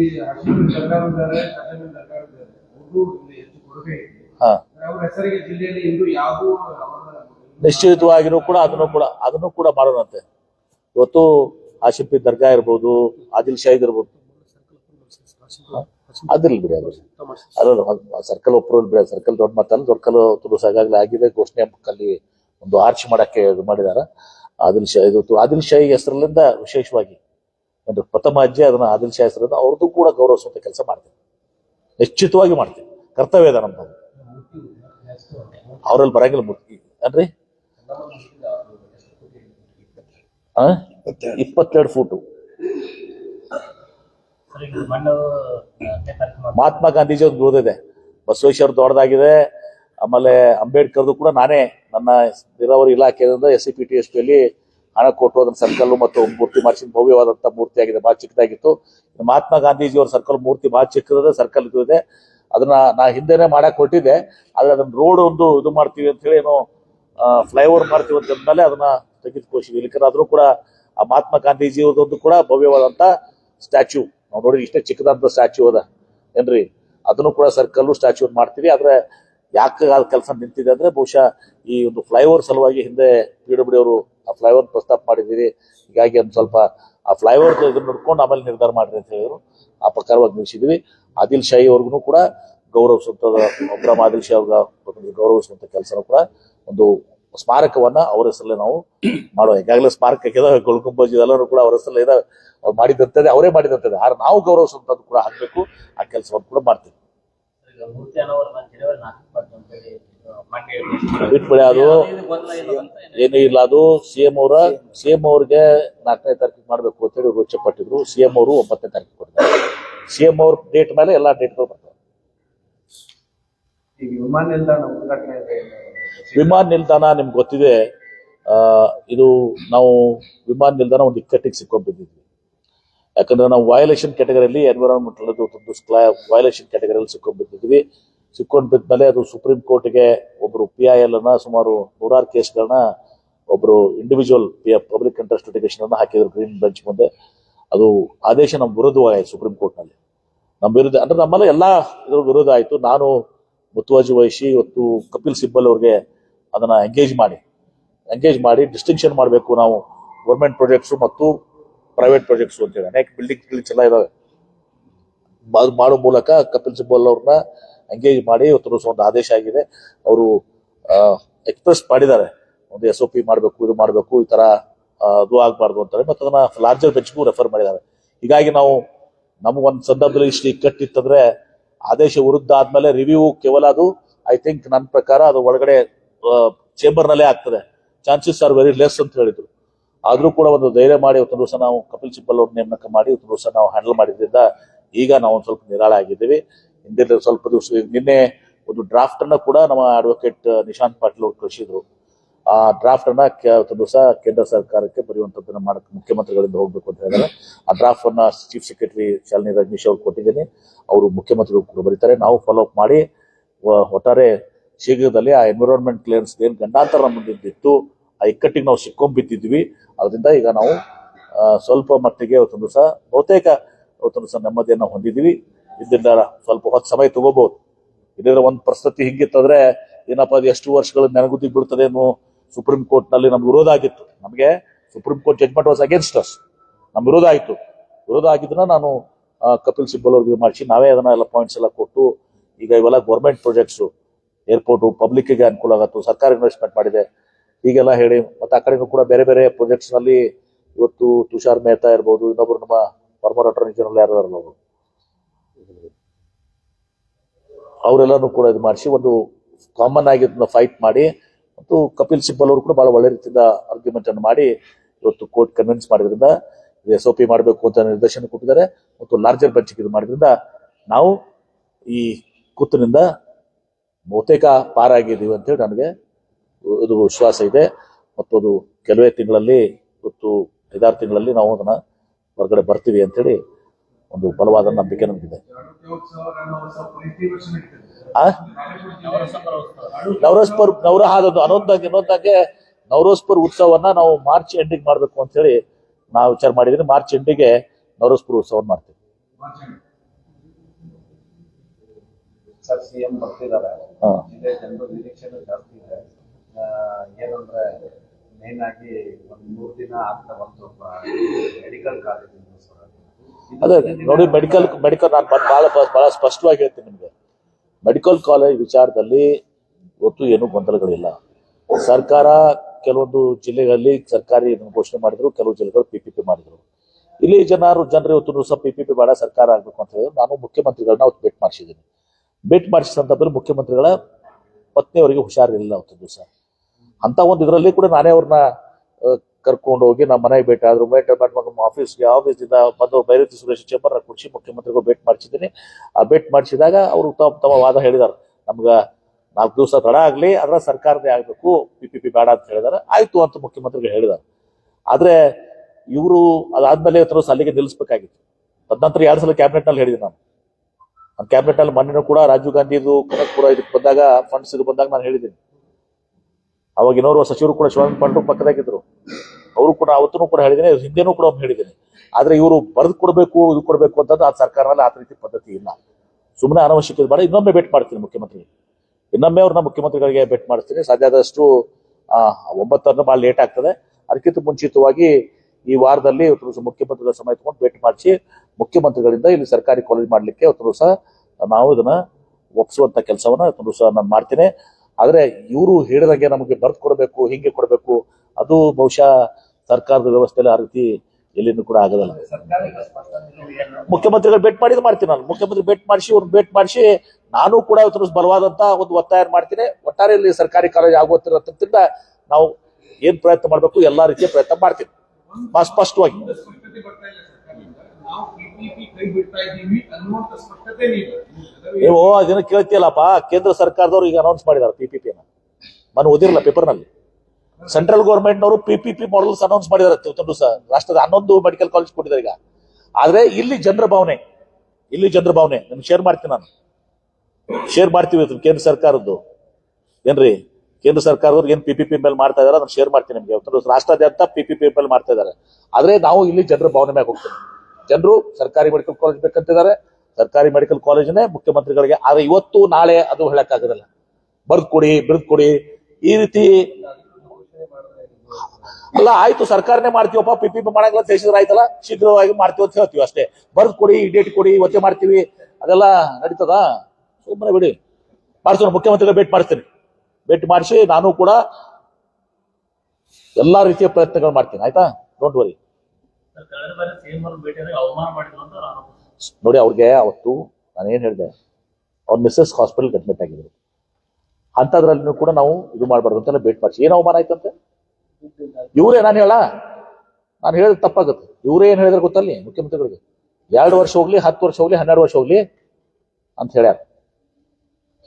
ಹೆಚ್ಚು ಕೊಡುಗೆ ಇದೆ. ಹಾ. ಅಂದ್ರೆ ಅವ್ರ ಹೆಸರಿಗೆ ಜಿಲ್ಲೆಯಲ್ಲಿ ಇಂದು ಯಾವುದೂ ಅವರ ನಿಶ್ಚಿತವಾಗಿನೂ ಕೂಡ ಅದನ್ನು ಕೂಡ ಅದನ್ನು ಕೂಡ ಮಾಡೋಣಂತೆ. ಇವತ್ತು ಆಶಿಫಿ ದರ್ಗಾ ಇರ್ಬೋದು ಆದಿಲ್ ಶಾಹಿದ್ ಇರ್ಬೋದು. ಅದಿಲ್ಲ ಬಿಡಿ ಅದು. ಅಲ್ಲ ಸರ್ಕಲ್ ಒಪ್ರೂವಲ್ ಬಿಡಿ ಸರ್ಕಲ್ ದೊಡ್ಡ ಮಾತಲ್ಲ ಸರ್ಕಲ್ ತುರುಸ್ ಸಾಗಾಗ್ಲೇ ಆಗಿದೆ. ಘೋಷಣೆ ಅಲ್ಲಿ ಒಂದು ಆರ್ಚ್ ಮಾಡಕ್ಕೆ ಇದು ಮಾಡಿದಾರ. ಆದಿಲ್ ಶಾ ಇದು ಆದಿಲ್ ಶಾಹಿ ಹೆಸರಲ್ಲಿಂದ ವಿಶೇಷವಾಗಿ ಒಂದು ಪ್ರಥಮ ಅಜ್ಜೆ, ಅದನ್ನ ಆದಿಲ್ ಶಾಹಿ ಹೆಸರಿಂದ ಅವ್ರದ್ದು ಕೂಡ ಗೌರವಿಸುವಂತ ಕೆಲಸ ಮಾಡ್ತೀವಿ ನಿಶ್ಚಿತವಾಗಿ ಮಾಡ್ತೀವಿ ಕರ್ತವ್ಯ ಇದೆ ನಮ್ಮದು ಅವರಲ್ಲಿ ಬರಂಗಿಲ್ಲ ಮೂರ್ತಿ ಅನ್ರಿ? ಇಪ್ಪತ್ತೆರಡು ಫೂಟು. ಮಹಾತ್ಮ ಗಾಂಧೀಜಿ ಒಂದು ಗುರುದಿದೆ ಬಸವೇಶ್ವರ ದೊಡ್ಡದಾಗಿದೆ. ಆಮೇಲೆ ಅಂಬೇಡ್ಕರ್ದು ಕೂಡ ನಾನೇ ನನ್ನ ನೀರಾವರಿ ಇಲಾಖೆಯಿಂದ S C P T S ಪಿಯಲ್ಲಿ ಹಣ ಕೊಟ್ಟು ಅದನ್ನ ಸರ್ಕಲ್ ಮತ್ತು ಮೂರ್ತಿ ಮಾಡಿಸಿದ ಭವ್ಯವಾದಂತ ಮೂರ್ತಿ ಆಗಿದೆ ಬಹಳ ಚಿಕ್ಕದಾಗಿತ್ತು. ಮಹಾತ್ಮ ಗಾಂಧೀಜಿ ಅವ್ರ ಸರ್ಕಲ್ ಮೂರ್ತಿ ಬಹಳ ಚಿಕ್ಕದ ಸರ್ಕಲ್ ಇದು ಇದೆ. ಅದನ್ನ ನಾ ಹಿಂದೆನೆ ಮಾಡಕ್ ಕೊಟ್ಟಿದ್ದೆ ಆದ್ರೆ ಅದನ್ನ ರೋಡ್ ಒಂದು ಇದು ಮಾಡ್ತೀವಿ ಅಂತ ಹೇಳಿ ಏನೋ ಫ್ಲೈಓವರ್ ಮಾಡ್ತೀವಿ ಅಂತ ಅಂದ್ಮೇಲೆ ಅದನ್ನ ತೆಗೆದುಕೋಶಿವಿ ಇಲ್ಲಿಕಂದ್ರೆ ಕೂಡ ಆ ಮಹಾತ್ಮ ಗಾಂಧೀಜಿ ಒಂದು ಕೂಡ ಭವ್ಯವಾದಂತ ಸ್ಟ್ಯಾಚ್ಯೂ ನಾವು ನೋಡಿ ಇಷ್ಟೇ ಚಿಕ್ಕದಂತ ಸ್ಟ್ಯಾಚ್ಯೂ ಅದ. ಏನ್ರಿ? ಅದನ್ನು ಕೂಡ ಸರ್ಕಲ್ ಸ್ಟ್ಯಾಚ್ಯೂ ಮಾಡ್ತೀವಿ. ಆದ್ರೆ ಯಾಕೆ ಆ ಕೆಲಸ ನಿಂತಿದೆ ಅಂದ್ರೆ ಬಹುಶಃ ಈ ಒಂದು ಫ್ಲೈಓವರ್ ಸಲುವಾಗಿ ಹಿಂದೆ ಪಿ ಡಬ್ಲ್ಯೂ ಅವರು ಆ ಫ್ಲೈಓವರ್ ಪ್ರಸ್ತಾಪ ಮಾಡಿದ್ದೀರಿ. ಹೀಗಾಗಿ ಒಂದು ಸ್ವಲ್ಪ ಆ ಫ್ಲೈಓವರ್ ಇದನ್ನ ನೋಡ್ಕೊಂಡು ಆಮೇಲೆ ನಿರ್ಧಾರ ಮಾಡ್ರಿ ಅಂತ ಹೇಳಿದ್ರು. ಆ ಪ್ರಕಾರವಾಗಿ ನಿಲ್ಲಿಸಿದ್ವಿ ಆದಿಲ್ ಶಾಹಿ ಅವ್ರಿಗೂ ಕೂಡ ಗೌರವಿಸುವಂತ ಒಬ್ರಾಮ್ ಆದಿಲ್ ಶಾಹಿ ಅವ್ರಿಗೆ ಗೌರವ ಗೌರವಿಸುವಂತ ಕೆಲಸನೂ ಕೂಡ ಒಂದು ಸ್ಮಾರಕವನ್ನ ಅವ್ರ ಹೆಸರಲ್ಲೇ ನಾವು ಮಾಡುವ. ಈಗಾಗಲೇ ಸ್ಮಾರಕ ಇದಾವೆ ಗೊಳ್ಗುಂಬಜ್ ಎಲ್ಲರೂ ಕೂಡ ಅವ್ರ ಹೆಸರಲ್ಲೇ ಇದಾವೆ. ಅವ್ರು ಮಾಡಿದಂತದೆ ಅವರೇ ಮಾಡಿದಂತದೆ ಆದ್ರೆ ನಾವು ಗೌರವಿಸುವಂತದ್ದು ಕೂಡ ಹಾಕ್ಬೇಕು. ಆ ಕೆಲಸವನ್ನು ಕೂಡ ಮಾಡ್ತೀವಿ. ಬಿಟ್ಬಿಡಿ ಅದು. ಏನು? ಇಲ್ಲ ಅದು. ಸಿ ಎಂ ಅವರ ಸಿ ಎಂ ಅವ್ರಿಗೆ ನಾಲ್ಕನೇ ತಾರೀಕಿಗೆ ಮಾಡ್ಬೇಕು ಅಂತೇಳಿ ರುಚಿ ಪಟ್ಟಿದ್ರು ಸಿ ಎಂ ಅವರು ಒಂಬತ್ತನೇ ತಾರೀಕು ಕೊಡ್ತಾರೆ ಸಿ ಎಂ ಅವ್ರ ಡೇಟ್ ಮೇಲೆ ಎಲ್ಲಾ ಡೇಟ್ಗಳು ಬರ್ತವೆ. ವಿಮಾನ ನಿಲ್ದಾಣ ನಿಮ್ಗೆ ಗೊತ್ತಿದೆ. ಇದು ನಾವು ವಿಮಾನ ನಿಲ್ದಾಣ ಒಂದು ಇಕ್ಕಟ್ಟಿಗೆ ಸಿಕ್ಕೊಂಡ್ಬಿದ್ದಿದ್ವಿ ಯಾಕಂದ್ರೆ ನಾವು ವಯಲೇಷನ್ ಕ್ಯಾಟಗರಿಯಲ್ಲಿ ಎನ್ವಿರಾನ್ಮೆಂಟಲ್ ವಯಲೇಷನ್ ಕ್ಯಾಟಗರಿಯಲ್ಲಿ ಸಿಕ್ಕೊಂಡ್ಬಿದ್ದಿದ್ವಿ ಸಿಕ್ಕೊಂಡು ಬಿದ್ದ ಮೇಲೆ ಅದು ಸುಪ್ರೀಂ ಕೋರ್ಟ್ಗೆ ಒಬ್ರು ಪಿ ಐ ಎಲ್ ಅನ್ನ ಸುಮಾರು ನೂರಾರು ಕೇಸ್ಗಳನ್ನ ಒಬ್ರು ಇಂಡಿವಿಜುವಲ್ ಪಬ್ಲಿಕ್ ಇಂಟ್ರೆಸ್ಟ್ ಲಿಟಿಗೇಷನ್ ಅನ್ನ ಹಾಕಿದ್ರು ಗ್ರೀನ್ ಬೆಂಚ್ ಮುಂದೆ. ಅದು ಆದೇಶ ನಮ್ಮ ವಿರುದ್ಧವಾಯಿತು ಸುಪ್ರೀಂ ಕೋರ್ಟ್ನಲ್ಲಿ. ನಮ್ಮ ವಿರುದ್ಧ, ಅಂದ್ರೆ ನಮ್ಮಲ್ಲಿ ಎಲ್ಲ ಇದ್ರ ವಿರೋಧ ಆಯಿತು. ನಾನು ಮುತುವಾಜಿ ವಹಿಸಿ ಇವತ್ತು ಕಪಿಲ್ ಸಿಬ್ಬಲ್ ಅವ್ರಿಗೆ ಅದನ್ನ ಎಂಗೇಜ್ ಮಾಡಿ ಎಂಗೇಜ್ ಮಾಡಿ ಡಿಸ್ಟಿಂಕ್ಷನ್ ಮಾಡಬೇಕು ನಾವು ಗೌರ್ಮೆಂಟ್ ಪ್ರಾಜೆಕ್ಟ್ಸ್ ಮತ್ತು ಪ್ರೈವೇಟ್ ಪ್ರಾಜೆಕ್ಟ್ಸ್ ಅಂತೇಳಿ ಅನೇಕ ಬಿಲ್ಡಿಂಗ್ ಎಲ್ಲ ಇದಾವೆ. ಮಾಡೋ ಮೂಲಕ ಕಪಿಲ್ ಸಿಬ್ಬಲ್ ಅವ್ರನ್ನ ಎಂಗೇಜ್ ಮಾಡಿ ತೋರಿಸುವ ಒಂದು ಆದೇಶ ಆಗಿದೆ. ಅವರು ಎಕ್ಸ್ಪ್ರೆಸ್ ಮಾಡಿದ್ದಾರೆ. ಒಂದು ಎಸ್ ಒ ಪಿ ಮಾಡಬೇಕು ಇದು ಮಾಡಬೇಕು ಈ ಆ, ಅದು ಆಗಬಾರ್ದು ಅಂತಾರೆ. ಮತ್ತು ಅದನ್ನ ಲಾರ್ಜರ್ ಬೆಂಚ್ಗೂ ರೆಫರ್ ಮಾಡಿದ್ದಾರೆ. ಹೀಗಾಗಿ ನಾವು ನಮಗೊಂದು ಸಂದರ್ಭದಲ್ಲಿ ಇಷ್ಟು ಇಕ್ಕಟ್ಟಿತ್ತಂದ್ರೆ ಆದೇಶ ವಿರುದ್ಧ ಆದ್ಮೇಲೆ ರಿವ್ಯೂ ಕೇವಲ ಅದು ಐ ಥಿಂಕ್ ನನ್ನ ಪ್ರಕಾರ ಅದು ಒಳಗಡೆ ಚೇಂಬರ್ ನಲ್ಲೇ ಆಗ್ತದೆ. ಚಾನ್ಸಸ್ ಆರ್ ವೆರಿ ಲೆಸ್ ಅಂತ ಹೇಳಿದ್ರು. ಆದರೂ ಕೂಡ ಒಂದು ಧೈರ್ಯ ಮಾಡಿ ಒಂದು ದಿವಸ ನಾವು ಕಪಿಲ್ ಸಿಬ್ಬಲ್ ಅವ್ರ ನೇಮಕ ಮಾಡಿ ಒಂದು ದಿವಸ ನಾವು ಹ್ಯಾಂಡಲ್ ಮಾಡಿದ್ರಿಂದ ಈಗ ನಾವು ಒಂದು ಸ್ವಲ್ಪ ನಿರಾಳ ಆಗಿದ್ದೀವಿ. ಹಿಂದಿನ ಸ್ವಲ್ಪ ದಿವಸ ನಿನ್ನೆ ಒಂದು ಡ್ರಾಫ್ಟ್ ಅನ್ನ ಕೂಡ ನಮ್ಮ ಅಡ್ವೊಕೇಟ್ ನಿಶಾಂತ್ ಪಾಟೀಲ್ ಅವರು ಕಳಿಸಿದ್ರು. ಆ ಡ್ರಾಫ್ಟ್ ಅನ್ನ ದಿವಸ ಕೇಂದ್ರ ಸರ್ಕಾರಕ್ಕೆ ಬರೆಯುವಂತದ್ದನ್ನ ಮಾಡಕ್ಕೆ ಮುಖ್ಯಮಂತ್ರಿಗಳಿಂದ ಹೋಗ್ಬೇಕು ಅಂತ ಹೇಳಿದ್ರೆ. ಆ ಡ್ರಾಫ್ಟ್ ಅನ್ನ ಚೀಫ್ ಸೆಕ್ರೆಟರಿ ಶಾಲಿನಿ ರಜನೀಶ್ ಅವರು ಕೊಟ್ಟಿದ್ದೀನಿ. ಅವರು ಮುಖ್ಯಮಂತ್ರಿಗಳು ಕೂಡ ಬರೀತಾರೆ. ನಾವು ಫಾಲೋ ಅಪ್ ಮಾಡಿ ಒಟ್ಟಾರೆ ಶೀಘ್ರದಲ್ಲಿ ಆ ಎನ್ವಿರಾನ್ಮೆಂಟ್ ಕ್ಲಿಯರೆನ್ಸ್ ಏನು ಗಂಡಾಂತರ ನಮ್ಮ ಆ ಇಕ್ಕಟ್ಟಿಗೆ ನಾವು ಸಿಕ್ಕೊಂಡ್ಬಿದ್ದಿದ್ವಿ ಅದರಿಂದ ಈಗ ನಾವು ಸ್ವಲ್ಪ ಮಟ್ಟಿಗೆ ಅವತ್ತೊಂದು ದಿವಸ ಬಹುತೇಕ ಅವತ್ತೊಂದು ಸಹ ನೆಮ್ಮದಿಯನ್ನು ಹೊಂದಿದ್ದೀವಿ. ಇದರಿಂದ ಸ್ವಲ್ಪ ಹೊತ್ತು ಸಮಯ ತಗೋಬಹುದು ಇದ್ರೆ ಒಂದು ಪರಿಸ್ಥಿತಿ ಹಿಂಗಿತ್ತಂದ್ರೆ ಏನಪ್ಪ ಅದು ಎಷ್ಟು ವರ್ಷಗಳ ನೆನಗುದಿಗೆ ಬಿಡ್ತದೆ ಅನ್ನೋ ಸುಪ್ರೀಂ ಕೋರ್ಟ್ನಲ್ಲಿ ನಮ್ಗೆ ವಿರೋಧ ಆಗಿತ್ತು. ನಮಗೆ supreme court judgment was against us ನಮ್ ವಿರೋಧ ಆಯ್ತು. ವಿರೋಧ ಆಗಿದ್ದನ್ನ ನಾನು ಕಪಿಲ್ ಸಿಬ್ಬಲ್ ಅವ್ರಿಗೆ ಮಾಡಿಸಿ ನಾವೇ ಅದನ್ನ ಎಲ್ಲ ಪಾಯಿಂಟ್ಸ್ ಎಲ್ಲ ಕೊಟ್ಟು ಈಗ ಇವೆಲ್ಲ ಗೌರ್ಮೆಂಟ್ ಪ್ರಾಜೆಕ್ಟ್ಸ್ ಏರ್ಪೋರ್ಟ್ ಪಬ್ಲಿಕ್ಗೆ ಅನುಕೂಲ ಆಗತ್ತು ಸರ್ಕಾರ ಇನ್ವೆಸ್ಟ್ಮೆಂಟ್ ಮಾಡಿದೆ, ಹೀಗೆಲ್ಲ ಹೇಳಿ, ಮತ್ತೆ ಆ ಕಡೆನೂ ಕೂಡ ಬೇರೆ ಬೇರೆ ಪ್ರಾಜೆಕ್ಟ್ಸ್ನಲ್ಲಿ ಇವತ್ತು ತುಷಾರ್ ಮೆಹ್ತಾ ಇರ್ಬೋದು, ಇನ್ನೊಬ್ರು ನಮ್ಮ ಫಾರ್ಮರ್ ಅಟಾರ್ನಿ ಜನರಲ್ ಯಾರು ಅವರು. ಅವರೆಲ್ಲನೂ ಕೂಡ ಇದು ಮಾಡಿಸಿ ಒಂದು ಕಾಮನ್ ಆಗಿ ಫೈಟ್ ಮಾಡಿ ಮತ್ತು ಕಪಿಲ್ ಸಿಬ್ಬಲ್ ಅವರು ಕೂಡ ಬಹಳ ಒಳ್ಳೆ ರೀತಿಯಿಂದ ಆರ್ಗ್ಯುಮೆಂಟ್ ಅನ್ನು ಮಾಡಿ ಇವತ್ತು ಕೋರ್ಟ್ ಕನ್ವಿನ್ಸ್ ಮಾಡಿದ್ರಿಂದ ಎಸ್ ಒ ಪಿ ಮಾಡಬೇಕು ಅಂತ ನಿರ್ದೇಶನ ಕೊಟ್ಟಿದ್ದಾರೆ ಮತ್ತು ಲಾರ್ಜರ್ ಬೆಂಚ್ಗೆ ಇದು ಮಾಡಿದ್ರಿಂದ ನಾವು ಈ ಕೂತಿನಿಂದ ಬಹುತೇಕ ಪಾರಾಗಿದ್ದೀವಿ ಅಂತೇಳಿ ನನಗೆ ಇದು ವಿಶ್ವಾಸ ಇದೆ. ಮತ್ತು ಅದು ಕೆಲವೇ ತಿಂಗಳಲ್ಲಿ ಇವತ್ತು ಐದಾರು ತಿಂಗಳಲ್ಲಿ ನಾವು ಅದನ್ನ ಹೊರಗಡೆ ಬರ್ತೀವಿ ಅಂತೇಳಿ ಒಂದು ಬಲವಾದ ನಂಬಿಕೆ ನಮಗಿದೆ. ನವರೋಸ್ಪುರ್ ನವರ ಹಾದೊಂದು ಅನ್ನೊಂದಾಗಿ ಇನ್ನೊಂದಾಗೆ ನವರಸ್ಪರ್ ಉತ್ಸವನ್ನ ನಾವು ಮಾರ್ಚ್ ಎಂಡಿಗೆ ಮಾಡಬೇಕು ಅಂತ ಹೇಳಿ ನಾವು ವಿಚಾರ ಮಾಡಿದ್ರೆ ಮಾರ್ಚ್ ಎಂಡಿಗೆ ನವರೋಸ್ಪುರ್ ಉತ್ಸವ ಮಾಡ್ತೀವಿ. ಸರ್ ಸಿಎಂ ಬರ್ತಿದ್ದಾರೆ. ಹಾ. ಜಿಲ್ಲೆ ಜನರು ನಿರೀಕ್ಷೆನೂ ಜಾಸ್ತಿ ಇದೆ. ಏನಂದ್ರೆ ಮೇನ್ ಆಗಿ ಒಂದ್ ಮೂರ್ ದಿನ ಆಗ್ತಾ ಬಂತು. ಮೆಡಿಕಲ್ ಕಾಲೇಜ್ ಅದೇ, ನೋಡಿ ಮೆಡಿಕಲ್ ಮೆಡಿಕಲ್ ನಾನು ಬಹಳ ಬಹಳ ಸ್ಪಷ್ಟವಾಗಿ ಹೇಳ್ತೀನಿ ನಿಮಗೆ. ಮೆಡಿಕಲ್ ಕಾಲೇಜ್ ವಿಚಾರದಲ್ಲಿ ಇವತ್ತು ಏನು ಗೊಂದಲಗಳಿಲ್ಲ. ಸರ್ಕಾರ ಕೆಲವೊಂದು ಜಿಲ್ಲೆಗಳಲ್ಲಿ ಸರ್ಕಾರಿ ಘೋಷಣೆ ಮಾಡಿದ್ರು, ಕೆಲವು ಜಿಲ್ಲೆಗಳು ಪಿ ಮಾಡಿದ್ರು. ಇಲ್ಲಿ ಜನರು ಜನರು ಇವತ್ತು ದಿವಸ ಪಿ ಪಿ ಪಿ ಬೇಡ ಸರ್ಕಾರ ಆಗ್ಬೇಕು ಅಂತ ಹೇಳಿದ್ರು ನಾನು ಮುಖ್ಯಮಂತ್ರಿಗಳನ್ನ ಅವತ್ತು ಭೇಟಿ ಮಾಡಿಸಿದ್ದೀನಿ. ಭೇಟಿ ಮಾಡಿಸಿದ ಸಂದರ್ಭದಲ್ಲಿ ಮುಖ್ಯಮಂತ್ರಿಗಳ ಪತ್ನಿಯವರಿಗೆ ಹುಷಾರಿರಲಿಲ್ಲ ಅವತ್ತು ದಿವಸ. ಅಂತ ಒಂದು ಇದರಲ್ಲಿ ಕೂಡ ನಾನೇ ಅವ್ರನ್ನ ಕರ್ಕೊಂಡು ಹೋಗಿ ನಮ್ಮ ಮನೆಗೆ ಭೇಟಿ ಆದ್ರು. ಭೇಟಿ ಮಾಡಿ ಆಫೀಸ್ಗೆ ಆಫೀಸಿಂದ ಬಂದು ಬೈರತಿ ಸುರೇಶ್ ಚೇಂಬರ್ ಕೃಷಿ ಮುಖ್ಯಮಂತ್ರಿಗೂ ಭೇಟಿ ಮಾಡಿಸಿದ್ದೀನಿ. ಆ ಭೇಟಿ ಮಾಡಿಸಿದಾಗ ಅವರು ತಮ್ಮ ತಮ್ಮ ವಾದ ಹೇಳಿದಾರೆ. ನಮ್ಗ ನಾಲ್ಕು ದಿವಸ ತಡ ಆಗಲಿ, ಅದ್ರ ಸರ್ಕಾರದೇ ಆಗಬೇಕು ಪಿ ಪಿ ಪಿ ಬೇಡ ಅಂತ ಹೇಳಿದಾರೆ. ಆಯ್ತು ಅಂತ ಮುಖ್ಯಮಂತ್ರಿಗಳು ಹೇಳಿದಾರೆ. ಆದ್ರೆ ಇವರು ಅದಾದ್ಮೇಲೆ ಇವತ್ತು ಅಲ್ಲಿಗೆ ನಿಲ್ಲಿಸ್ಬೇಕಾಗಿತ್ತು. ತದನಂತರ ಎರಡು ಸಲ ಕ್ಯಾಬಿನೆಟ್ನಲ್ಲಿ ಹೇಳಿದ್ದೀನಿ ನಾನು ನಮ್ಮ ಕ್ಯಾಬಿನೆಟ್ನಲ್ಲಿ ಮೊನ್ನೆ ಕೂಡ ರಾಜೀವ್ ಗಾಂಧಿದು ಕನಕ್ಪುರ ಇದಕ್ಕೆ ಬಂದಾಗ ಫಂಡ್ಸ್ ಇದು ಬಂದಾಗ ನಾನು ಹೇಳಿದ್ದೀನಿ ಅವಾಗ ಇನ್ನೋರ್ವ ಸಚಿವರು ಕೂಡ ಶಿವಾನಂದ ಪಾಂಡ್ರು ಪಕ್ಕದಾಗಿದ್ರು ಅವರು ಕೂಡ ಅವತ್ತೂ ಕೂಡ ಹೇಳಿದ್ದೀನಿ ಹಿಂದೆನೂ ಕೂಡ ಹೇಳಿದ್ದೀನಿ. ಆದ್ರೆ ಇವರು ಬರೆದು ಕೊಡಬೇಕು ಇದು ಕೊಡಬೇಕು ಅಂತಂದ್ರೆ ಆ ಸರ್ಕಾರದಲ್ಲಿ ಆ ರೀತಿ ಪದ್ಧತಿ ಇಲ್ಲ. ಸುಮ್ಮನೆ ಅನವಶ್ಯಕ ಬೇಡ ಇನ್ನೊಮ್ಮೆ ಭೇಟಿ ಮಾಡ್ತೀನಿ ಮುಖ್ಯಮಂತ್ರಿ ಇನ್ನೊಮ್ಮೆ ಅವ್ರನ್ನ ಮುಖ್ಯಮಂತ್ರಿಗಳಿಗೆ ಭೇಟಿ ಮಾಡಿಸ್ತೀನಿ. ಸಾಧ್ಯ ಆದಷ್ಟು ಆ, ಒಂಬತ್ತನ್ನು ಭಾಳ ಲೇಟ್ ಆಗ್ತದೆ. ಅದಕ್ಕಿಂತ ಮುಂಚಿತವಾಗಿ ಈ ವಾರದಲ್ಲಿ ಇವತ್ತು ದಿವಸ ಮುಖ್ಯಮಂತ್ರಿಗಳ ಸಮಯ ತಗೊಂಡು ಭೇಟಿ ಮಾಡಿಸಿ ಮುಖ್ಯಮಂತ್ರಿಗಳಿಂದ ಇಲ್ಲಿ ಸರ್ಕಾರಿ ಕಾಲೇಜ್ ಮಾಡಲಿಕ್ಕೆ ಇವತ್ತು ದಿವಸ ನಾವು ಇದನ್ನ ಒಪ್ಪಿಸುವಂತ ಕೆಲಸವನ್ನ ಇವತ್ತು ದಿವಸ ನಾನು ಮಾಡ್ತೀನಿ. ಆದ್ರೆ ಇವರು ಹೇಳಿದಂಗೆ ನಮಗೆ ಬರೆದು ಕೊಡಬೇಕು ಹಿಂಗೆ ಕೊಡಬೇಕು ಅದು ಬಹುಶಃ ಸರ್ಕಾರದ ವ್ಯವಸ್ಥೆಯಲ್ಲಿ ಆ ರೀತಿ ಎಲ್ಲಿನೂ ಕೂಡ ಆಗೋದಿಲ್ಲ ಮುಖ್ಯಮಂತ್ರಿಗಳು ಭೇಟಿ ಮಾಡಿದ್ ಮಾಡ್ತೀನಿ ನಾನು. ಮುಖ್ಯಮಂತ್ರಿ ಭೇಟಿ ಮಾಡಿಸಿ ಅವ್ರನ್ನ ಭೇಟಿ ಮಾಡಿಸಿ, ನಾನು ಕೂಡ ಇವತ್ತು ಬಲವಾದಂತ ಒಂದು ಒತ್ತಾಯ ಮಾಡ್ತೀನಿ. ಒಟ್ಟಾರೆ ಇಲ್ಲಿ ಸರ್ಕಾರಿ ಕಾಲೇಜ್ ಆಗುತ್ತಿರೋದ್ರಿಂದ ನಾವು ಏನ್ ಪ್ರಯತ್ನ ಮಾಡಬೇಕು, ಎಲ್ಲಾ ರೀತಿಯ ಪ್ರಯತ್ನ ಮಾಡ್ತೀನಿ. ಸ್ಪಷ್ಟವಾಗಿ. ನಾವು ಅದನ್ನ ಕೇಳ್ತಿಯಲ್ಲಪ್ಪ, ಕೇಂದ್ರ ಸರ್ಕಾರದವ್ರು ಈಗ ಅನೌನ್ಸ್ ಮಾಡಿದ್ದಾರೆ ಪಿಪಿಪಿ ನಾನು ಓದಿರಲ್ಲ ಪೇಪರ್ನಲ್ಲಿ ಸೆಂಟ್ರಲ್ ಗೌರ್ಮೆಂಟ್ನವರು ಪಿಪಿಪಿ ಮಾಡಲ್ಸ್ ಅನೌನ್ಸ್ ಮಾಡಿದಾರೆ ರಾಷ್ಟ್ರದ ಹನ್ನೊಂದು ಮೆಡಿಕಲ್ ಕಾಲೇಜ್ ಕೊಟ್ಟಿದ್ದಾರೆ ಈಗ. ಆದ್ರೆ ಇಲ್ಲಿ ಜನರ ಭಾವನೆ, ಇಲ್ಲಿ ಜನರ ಭಾವನೆ, ನಿಮ್ಗೆ ಶೇರ್ ಮಾಡ್ತೀನಿ ನಾನು. ಶೇರ್ ಮಾಡ್ತೀವಿ ಕೇಂದ್ರ ಸರ್ಕಾರದ್ದು. ಏನ್ರಿ? ಕೇಂದ್ರ ಸರ್ಕಾರದವ್ರು ಏನ್ ಪಿಪಿಪಿ ಮೇಲೆ ಮಾಡ್ತಾ ಇದಾರೆ ಅದನ್ನ ಶೇರ್ ಮಾಡ್ತೀನಿ ನಿಮ್ಗೆ. ರಾಷ್ಟ್ರಾದ್ಯಂತ ಪಿ ಪಿ ಪಿಪಿಪಿ ಮೇಲೆ ಮಾಡ್ತಾ ಇದಾರೆ. ಆದ್ರೆ ನಾವು ಇಲ್ಲಿ ಜನರ ಭಾವನೆ ಮ್ಯಾಗ ಹೋಗ್ತೀವಿ. ಜನರು ಸರ್ಕಾರಿ ಮೆಡಿಕಲ್ ಕಾಲೇಜ್ ಬೇಕಂತಿದ್ದಾರೆ. ಸರ್ಕಾರಿ ಮೆಡಿಕಲ್ ಕಾಲೇಜ್ನೇ ಮುಖ್ಯಮಂತ್ರಿಗಳಿಗೆ, ಆದ್ರೆ ಇವತ್ತು ನಾಳೆ ಅದು ಹೇಳಕ್ಕಾಗೋದಿಲ್ಲ. ಬರ್ದ್ ಕೊಡಿ, ಬಿರ್ದ್ ಕೊಡಿ. ಈ ರೀತಿ ಅಲ್ಲ, ಆಯ್ತು, ಸರ್ಕಾರನೇ ಮಾಡ್ತೀವಪ್ಪ ಪಿ ಪಿ ಮಾಡಂಗಿಲ್ಲ ತಿಳಿಸಿದ್ರೆ ಆಯ್ತಲ್ಲ? ಶೀಘ್ರವಾಗಿ ಮಾಡ್ತೀವಿ ಅಂತ ಹೇಳ್ತೀವಿ ಅಷ್ಟೇ. ಬರ್ದ್ ಕೊಡಿ ಡೇಟ್ ಕೊಡಿ ಇವತ್ತೇ ಮಾಡ್ತೀವಿ. ಅದೆಲ್ಲ ನಡೀತದ? ಸುಮ್ಮನೆ ಬಿಡಿ. ಮಾಡಿಸೋಣ, ಮುಖ್ಯಮಂತ್ರಿಗಳು ಭೇಟಿ ಮಾಡಿಸ್ತೀನಿ. ಭೇಟಿ ಮಾಡಿಸಿ, ನಾನು ಕೂಡ ಎಲ್ಲಾ ರೀತಿಯ ಪ್ರಯತ್ನಗಳು ಮಾಡ್ತೀನಿ. ಆಯ್ತಾ? ಡೋಂಟ್ ವರಿ ನೋಡಿ, ಅವ್ರಿಗೆ ಅವತ್ತು ನಾನು ಏನ್ ಹೇಳಿದೆ? ಅವ್ರ ಮಿಸ್ಸಸ್ ಹಾಸ್ಪಿಟಲ್ ಅಡ್ಮಿಟ್ ಆಗಿದ್ರು. ಅಂತದ್ರಲ್ಲೂ ಕೂಡ ನಾವು ಇದು ಮಾಡಬಾರ್ದು ಅಂತೆಲ್ಲ ಭೇಟಿ ಮಾಡಿಸಿ. ಏನು ಅವಮಾನ ಆಯ್ತಂತೆ? ಇವರೇ, ನಾನು ಹೇಳ, ನಾನು ಹೇಳಿದ್ರೆ ತಪ್ಪಾಗುತ್ತೆ. ಇವರೇ ಏನು ಹೇಳಿದ್ರೆ ಗೊತ್ತಲ್ಲಿ ಮುಖ್ಯಮಂತ್ರಿಗಳಿಗೆ? ಎರಡು ವರ್ಷ ಹೋಗ್ಲಿ, ಹತ್ತು ವರ್ಷ ಹೋಗ್ಲಿ, ಹನ್ನೆರಡು ವರ್ಷ ಹೋಗ್ಲಿ ಅಂತ ಹೇಳ್ಯಾರ.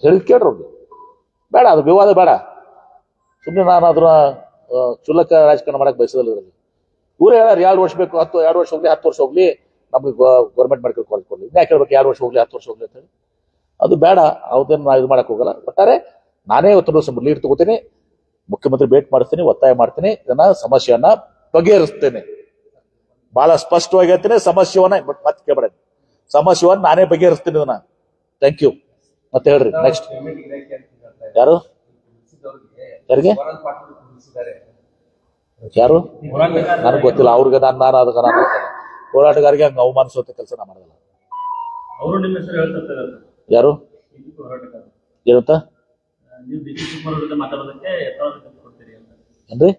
ಹೇಳಿದ್ ಕೇಳ್ರಿ ಬೇಡ, ಅದು ವಿವಾದ ಬೇಡ. ಸುಮ್ಮನೆ ನಾನು ಅದ್ರ ಚುಲಕ ರಾಜಕಾರಣ ಮಾಡಕ್ ಬಯಸೋದಿಲ್ಲ ಇದ್ರಲ್ಲಿ. ಇವರೇ ಹೇಳ್ಯಾರ, ಎರಡು ವರ್ಷ ಬೇಕು, ಹತ್ತು, ಎರಡು ವರ್ಷ ಹೋಗ್ಲಿ, ಹತ್ತು ವರ್ಷ ಹೋಗ್ಲಿ, ನಮಗೆ ಗೌರ್ಮೆಂಟ್ ಮೆಡಿಕಲ್ ಕಾಲೇಜ್ ಕೊಡ್ಲಿ. ಯಾಕೆ ಹೇಳ್ಬೇಕು, ಎರಡು ವರ್ಷ ಹೋಗ್ಲಿ, ಹತ್ತು ವರ್ಷ ಹೋಗ್ಲಿ ಅಂತ ಹೇಳಿ. ಅದು ಬೇಡ ಅವ್ರದ್ದೇನು ನಾವು ಇದು ಮಾಡಕ್ ಹೋಗಲ್ಲ. ಒಟ್ಟಾರೆ, ನಾನೇ ದಿವಸ ಲೀಡ್ ತಗೋತೀನಿ. ಮುಖ್ಯಮಂತ್ರಿ ಭೇಟಿ ಮಾಡ್ತೀನಿ ಒತ್ತಾಯ ಮಾಡ್ತೀನಿ ಇದನ್ನ ಸಮಸ್ಯೆಯನ್ನ ಬಗೆಹರಿಸ್ತೇನೆ. ಬಹಳ ಸ್ಪಷ್ಟವಾಗಿ ಹೇಳ್ತೇನೆ ಸಮಸ್ಯೆವನ್ನ ಬಟ್ ಮತ್ತೆ ಕೇಳಬೇಡ. ಸಮಸ್ಯೆವನ್ನ ನಾನೇ ಬಗೆಹರಿಸ್ತೀನಿ ಇದನ್ನ. ಥ್ಯಾಂಕ್ ಯು ಮತ್ತೆ ಹೇಳ್ರಿ ನೆಕ್ಸ್ಟ್. ಯಾರು? ಯಾರಿಗೆ? ಯಾರು? ನನಗೆ ಗೊತ್ತಿಲ್ಲ ಅವ್ರಿಗೆ ನಾನು ನಾನು ಅದಕ್ಕೆ ನಾನು. ಹೋರಾಟಗಾರಿಗೆ ಹಂಗೆ ಅವಮಾನಿಸುವಂತ ಕೆಲಸ ನಾನು ಮಾಡಲ್ಲ. ಯಾರು? ಏನಂತ? ನೀವು ಡಿ ಕೆ ಶಿವಕುಮಾರ್ ವಿರುದ್ಧ ಮಾತಾಡೋದಕ್ಕೆ ಎತ್ತೊಳಗೆ ತಂದು ಕೊಡ್ತೀರಿ ಅಂತ. ಏನ್ರಿ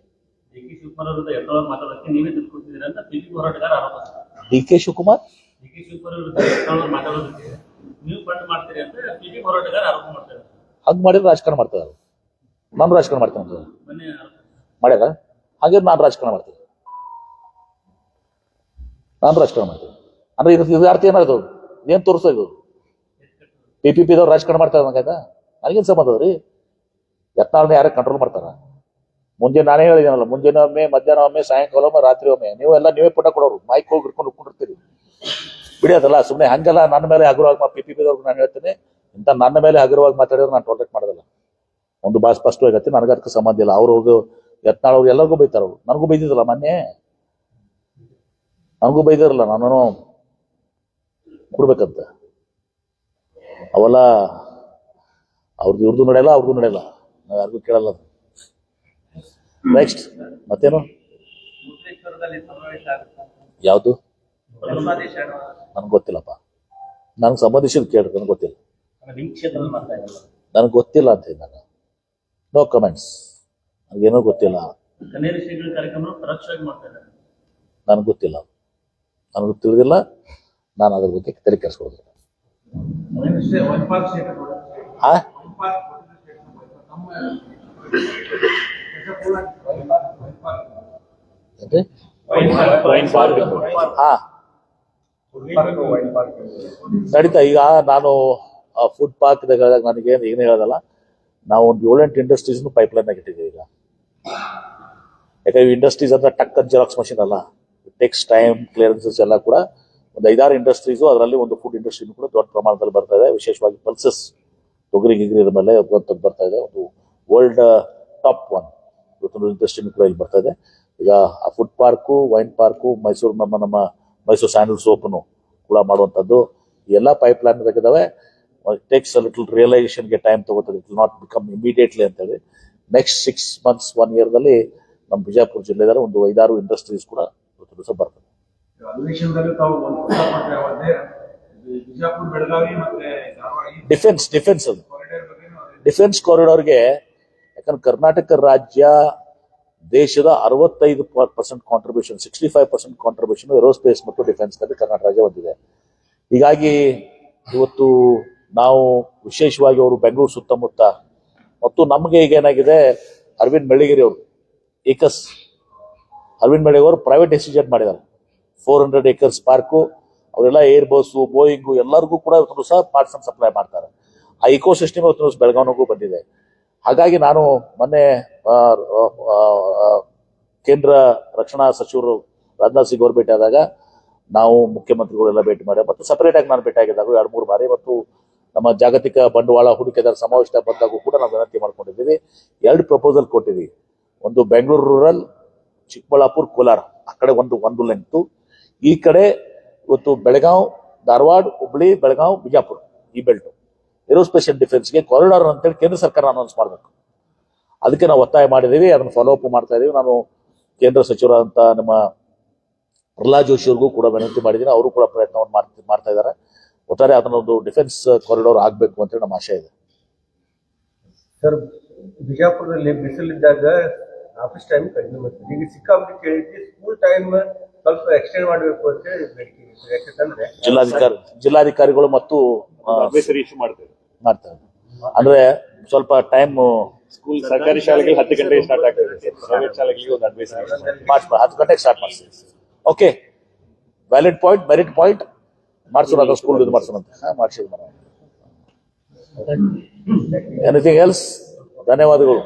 ಡಿ ಕೆ ಶಿವಕುಮಾರ್ ವಿರುದ್ಧ ಎತ್ತೊಳಗೆ ಮಾತಾಡೋದಕ್ಕೆ ನೀವೇ ತಂದು ಕೊಡ್ತಿದ್ದೀರಿ ಅಂತ ಬಿಜೆಪಿ ಹೋರಾಟಗಾರ ಆರೋಪ D K Shivakumar? D K Shivakumar ವಿರುದ್ಧ ಎತ್ತೊಳಗೆ ಮಾತಾಡೋದಕ್ಕೆ ನೀವು ಫಂಡ್ ಮಾಡ್ತೀರಿ ಅಂತ ಬಿಜೆಪಿ ಹೋರಾಟಗಾರ ಆರೋಪ ಮಾಡ್ತಾರೆ. ಹಂಗ್ ಮಾಡಿದ್ರೆ ರಾಜಕಾರಣ ಮಾಡ್ತಾರೆ. ನಾನು ರಾಜಕಾರಣ ಮಾಡ್ತೇನೆ ಅಂತ. ಮೊನ್ನೆ ಆರೋಪ. ಮಾಡ್ಯಾರ? ಹಾಗೆ ನಾನು ರಾಜಕಾರಣ ಮಾಡ್ತೀನಿ. ನಾನು ರಾಜಕಾರಣ ಮಾಡ್ತೀನಿ. ಅಂದ್ರೆ ಇದು ಇದು ಅರ್ಥ ಏನಾಯ್ತು? ಏನ್ ತೋರಿಸ್ತಾ ಇದು ಪಿ ಪಿ ಪಿದವ್ರು ರಾಜಕಾರಣ ಮಾಡ್ತಾರೆ ನನಗೇನು ಸಂಬಂಧ ಅದ್ರಿ ಯತ್ನಾಳನ್ನ ಯಾರು ಕಂಟ್ರೋಲ್ ಮಾಡ್ತಾರ? ಮುಂಜಾನೆ ನಾನೇ ಹೇಳಿದ್ದೀನಲ್ಲ ಮುಂಜಾನೆ ಒಮ್ಮೆ, ಮಧ್ಯಾಹ್ನ ಒಮ್ಮೆ, ಸಾಯಂಕಾಲ ಒಮ್ಮೆ, ರಾತ್ರಿ ಒಮ್ಮೆ ನೀವು ಎಲ್ಲ ನೀವೇ ಪುಟ ಕೊಡೋರು ಮೈಕ್ ಹೋಗಿ ಹಿಡ್ಕೊಂಡು ಬಿಡಿ ಬಿಡೋದಲ್ಲ ಸುಮ್ಮನೆ ಹಂಗಲ್ಲ ನನ್ನ ಮೇಲೆ ಹಗುರವಾಗಿ ಪಿ ಪಿ ಪಿದವ್ರಿಗೆ ನಾನು ಹೇಳ್ತೀನಿ, ಇಂಥ ನನ್ನ ಮೇಲೆ ಹಗುರವಾಗಿ ಮಾತಾಡಿದ್ರೆ ನಾನು ಟೋಲೆಟ್ ಮಾಡೋದಿಲ್ಲ. ಒಂದು ಭಾಳ ಸ್ಪಷ್ಟವಾಗಿ ಹೇಳ್ತೀನಿ ನನಗೆ ಅದಕ್ಕೆ ಸಂಬಂಧ ಇಲ್ಲ. ಅವ್ರು ಹೋಗಿ ಯತ್ನಾಳ್ ಅವ್ರು ಎಲ್ಲರಿಗೂ ಬೈತಾರ ಅವ್ರು. ನನಗೂ ಬೈದಿದ್ರಲ್ಲ ಮೊನ್ನೆ? ನನಗೂ ಬೈದಿರಲ್ಲ ನಾನು ಕೊಡ್ಬೇಕಂತ. ಅವೆಲ್ಲ ಅವ್ರದ್ದು ಇವ್ರದ್ದು ನಡೆಯಲ್ಲ ಅವ್ರದ್ದು ನಡೆಯಲ್ಲ. ಯಾರಿಗೂ ಕೇಳಲ್ಲ ಅದು. ನೆಕ್ಸ್ಟ್ ಮತ್ತೇನು? ಯಾವುದು? ನನಗೆ ಗೊತ್ತಿಲ್ಲಪ್ಪ. ನನಗೆ ಸಂಬಂಧಿಸಿದ ಕೇಳ್ರಿ ನನಗೆ ಗೊತ್ತಿಲ್ಲ. ನನಗೆ ಗೊತ್ತಿಲ್ಲ ಅಂತ ನಾನು. ನೋ ಕಮೆಂಟ್ಸ್ ನನಗೇನೋ ಗೊತ್ತಿಲ್ಲ. ನನಗೆ ಗೊತ್ತಿಲ್ಲ. ನನಗೆ ತಿಳಿದಿಲ್ಲ. ನಾನು ಅದ್ರ ಬಗ್ಗೆ ತಲೆ ಸ್ಟೇಟ್ ಆ? ಹಾ. ನಡೀತಾ ಈಗ ನಾನು ಫುಡ್ ಪಾರ್ಕ್ ಹೇಳಿದಾಗ ನನಗೆ ಏನು ಹೇಳೋದಲ್ಲ ನಾವು ಒಂದು ಏಳೆಂಟು ಪೈಪ್ ಲೈನ್ ಇಟ್ಟಿದ್ದೀವಿ ಈಗ. ಯಾಕಂದ್ರೆ ಇಂಡಸ್ಟ್ರೀಸ್ ಅಂದ್ರೆ ಟಕ್ ಅಂತ ಜೆರಾಕ್ಸ್ ಮಷಿನ್ ಅಲ್ಲ. ಟೆಕ್ಸ್ ಟೈಮ್ ಕ್ಲಿಯರೆನ್ಸಸ್ ಎಲ್ಲ ಕೂಡ. ಒಂದು ಐದಾರು ಇಂಡಸ್ಟ್ರೀಸು ಅದರಲ್ಲಿ ಒಂದು ಫುಡ್ ಇಂಡಸ್ಟ್ರಿನೂ ಕೂಡ ದೊಡ್ಡ ಪ್ರಮಾಣದಲ್ಲಿ ಬರ್ತಾ ಇದೆ. ವಿಶೇಷವಾಗಿ ಪಲ್ಸಸ್ ತೊಗರಿ ಗಿಗರಿ ಮೇಲೆ ಬರ್ತಾ ಇದೆ. ಒಂದು ವರ್ಲ್ಡ್ ಟಾಪ್ ಒನ್ ಇಂಡಸ್ಟ್ರಿ ಕೂಡ ಇಲ್ಲಿ ಬರ್ತಾ ಇದೆ. ಈಗ ಆ food park wine park Mysuru ನಮ್ಮ ನಮ್ಮ ಮೈಸೂರು ಸ್ಯಾಂಡಲ್ ಸೋಪ್ನು ಕೂಡ ಮಾಡುವಂಥದ್ದು. ಎಲ್ಲ ಪೈಪ್ ಲೈನ್ ಬೇಕಿದ್ದಾವೆ ಟೇಕ್ಸ್ ಲಿಟಲ್ ರಿಯಲೈಸೇಷನ್ಗೆ ಟೈಮ್ ತಗೋತದೆ. ಇಟ್ ನಾಟ್ ಬಿಕಮ್ ಇಮಿಡಿಯೇಟ್ಲಿ ಅಂತೇಳಿ. ನೆಕ್ಸ್ಟ್ ಸಿಕ್ಸ್ ಮಂತ್ಸ್ ಒನ್ ಇಯರ್ದಲ್ಲಿ ನಮ್ಮ ಬಿಜಾಪುರ ಜಿಲ್ಲೆದಲ್ಲಿ ಒಂದು ಐದಾರು ಇಂಡಸ್ಟ್ರೀಸ್ ಕೂಡ ಬರ್ತದೆ. ಅಧಿವೇಶನದಲ್ಲಿ ತಾವು ಒಂದು ಬಿಜಾಪುರ, ಬೆಳಗಾವಿ ಮತ್ತೆ ಡಿಫೆನ್ಸ್ ಡಿಫೆನ್ಸ್ ಅದು. ಡಿಫೆನ್ಸ್ ಕಾರಿಡಾರ್ಗೆ ಯಾಕಂದ್ರೆ ಕರ್ನಾಟಕ ರಾಜ್ಯ ದೇಶದ ಅರವತ್ತೈದು percent contribution sixty five percent contribution aerospace ಮತ್ತು ಡಿಫೆನ್ಸ್ನಲ್ಲಿ ಕರ್ನಾಟಕ ರಾಜ್ಯ ಹೊಂದಿದೆ ಹೀಗಾಗಿ ಇವತ್ತು ನಾವು ವಿಶೇಷವಾಗಿ ಅವರು ಬೆಂಗಳೂರು ಸುತ್ತಮುತ್ತ, ಮತ್ತು ನಮಗೆ ಈಗ ಏನಾಗಿದೆ, ಅರವಿಂದ್ ಬೆಳ್ಳಿಗಿರಿ ಅವರು, ಏಕಸ್, ಅರವಿಂದ್ ಬೆಳ್ಳಿಗೆ ಅವರು ಪ್ರೈವೇಟ್ ಡಿಸಿಜನ್ ಮಾಡಿದ್ದಾರೆ. ಫೋರ್ ಹಂಡ್ರೆಡ್ ಏಕರ್ಸ್ ಪಾರ್ಕು ಅವರೆಲ್ಲ ಏರ್ ಬಸ್ಸು ಬೋಯಿಂಗು ಎಲ್ಲರಿಗೂ ಕೂಡ ಇವತ್ತು ಸಹ ಪಾರ್ಟ್ಸ್ ಸಪ್ಲೈ ಮಾಡ್ತಾರೆ. ಆ ಇಕೋ ಸಿಸ್ಟಮ್ ಇವತ್ತು ಬೆಳಗಾವಿಗೂ ಬಂದಿದೆ. ಹಾಗಾಗಿ ನಾನು ಮೊನ್ನೆ ಕೇಂದ್ರ ರಕ್ಷಣಾ ಸಚಿವರು ರಾಜನಾಥ್ ಸಿಂಗ್ ಅವರು ಭೇಟಿ ಆದಾಗ ನಾವು ಮುಖ್ಯಮಂತ್ರಿಗಳೆಲ್ಲ ಭೇಟಿ ಮಾಡಿ ಮತ್ತು ಸಪರೇಟ್ ಆಗಿ ನಾನು ಭೇಟಿ ಆಗಿದ್ದಾಗ ಎರಡು, ಮೂರು ಬಾರಿ ಮತ್ತು ನಮ್ಮ ಜಾಗತಿಕ ಬಂಡವಾಳ ಹೂಡಿಕೆದಾರ ಸಮಾವೇಶ ಬಂದಾಗೂ ಕೂಡ ನಾವು ವಿನಂತಿ ಮಾಡ್ಕೊಂಡಿದ್ದೀವಿ. ಎರಡು ಪ್ರಪೋಸಲ್ ಕೊಟ್ಟಿದ್ದೀವಿ. ಒಂದು ಬೆಂಗಳೂರು ರೂರಲ್ ಚಿಕ್ಕಬಳ್ಳಾಪುರ ಕೋಲಾರ ಆ ಕಡೆ ಒಂದು ಒಂದು ಲೆಂತ್ ಈ ಕಡೆ ಇವತ್ತು ಬೆಳಗಾವ್, ಧಾರವಾಡ, ಹುಬ್ಳಿ, ಬೆಳಗಾವ್, ಬಿಜಾಪುರ ಈ ಬೆಲ್ಟ್. ಏರೋಸ್ಪೇಷಿಯಲ್ ಡಿಫೆನ್ಸ್ಗೆ ಕಾರಿಡಾರ್ ಅಂತೇಳಿ ಕೇಂದ್ರ ಸರ್ಕಾರ ಅನೌನ್ಸ್ ಮಾಡಬೇಕು. ಅದಕ್ಕೆ ನಾವು ಒತ್ತಾಯ ಮಾಡಿದ್ದೀವಿ, ಅದನ್ನು ಫಾಲೋ ಅಪ್ ಮಾಡ್ತಾ ಇದ್ದೀವಿ ನಾನು ಕೇಂದ್ರ ಸಚಿವರಾದಂಥ ನಮ್ಮ ಪ್ರಹ್ಲಾದ್ ಜೋಶಿ ಅವ್ರಿಗೂ ಕೂಡ ವಿನಂತಿ ಮಾಡಿದ್ದೀನಿ. ಅವರು ಕೂಡ ಪ್ರಯತ್ನವನ್ನು ಮಾಡ್ತಾ ಮಾಡ್ತಾ ಇದ್ದಾರೆ. ಒಟ್ಟಾರೆ ಅದನ್ನೊಂದು ಡಿಫೆನ್ಸ್ ಕಾರಿಡಾರ್ ಆಗಬೇಕು ಅಂತೇಳಿ ನಮ್ಮ ಆಶಯ ಇದೆ. ಸರ್, ಬಿಜಾಪುರದಲ್ಲಿ ಬಿಸಿಲಿದ್ದಾಗ ಆಫೀಸ್ ಟೈಮ್ ಕಡಿಮೆ ಮಾಡ್ತೀವಿ. ಈಗ ಸಿಕ್ಕಾಪಟ್ಟೆ ಕೇಳಿದ್ವಿ ಸ್ಕೂಲ್ ಟೈಮ್ ಸ್ವಲ್ಪ ಎಕ್ಸ್ಟೆಂಡ್ ಮಾಡಬೇಕು ಅಂತ ಹೇಳಿ ಬೇಡಿಕೆ. ಯಾಕಂತಂದ್ರೆ ಜಿಲ್ಲಾಧಿಕಾರಿ ಜಿಲ್ಲಾಧಿಕಾರಿಗಳು ಮತ್ತು ಅಡ್ವೈಸರಿ ಇಶ್ಯೂ ಮಾಡ್ತೇವೆ. ಮಾಡ್ತಾರೆ ಅಂದ್ರೆ ಸ್ವಲ್ಪ ಟೈಮ್ ಸ್ಕೂಲ್ ಸರ್ಕಾರಿ ಶಾಲೆಗೆ ಹತ್ತು ಗಂಟೆಗೆ ಸ್ಟಾರ್ಟ್ ಆಗ್ತದೆ. ಪ್ರೈವೇಟ್ ಶಾಲೆಗಳಿಗೆ ಒಂದು ಅಡ್ವೈಸರಿ ಮಾಡ್ಸ್ಬ ಹತ್ತು ಗಂಟೆಗೆ ಸ್ಟಾರ್ಟ್ ಮಾಡ್ತೀವಿ okay valid point merit point ಮಾಡ್ಸೋಣ ಸ್ಕೂಲ್ ಇದು ಮಾಡ್ಸೋಣ ಅಂತ. ಮಾಡಿಸಿದ್ ಎನಿಥಿಂಗ್ ಎಲ್ಸ್ ಧನ್ಯವಾದಗಳು.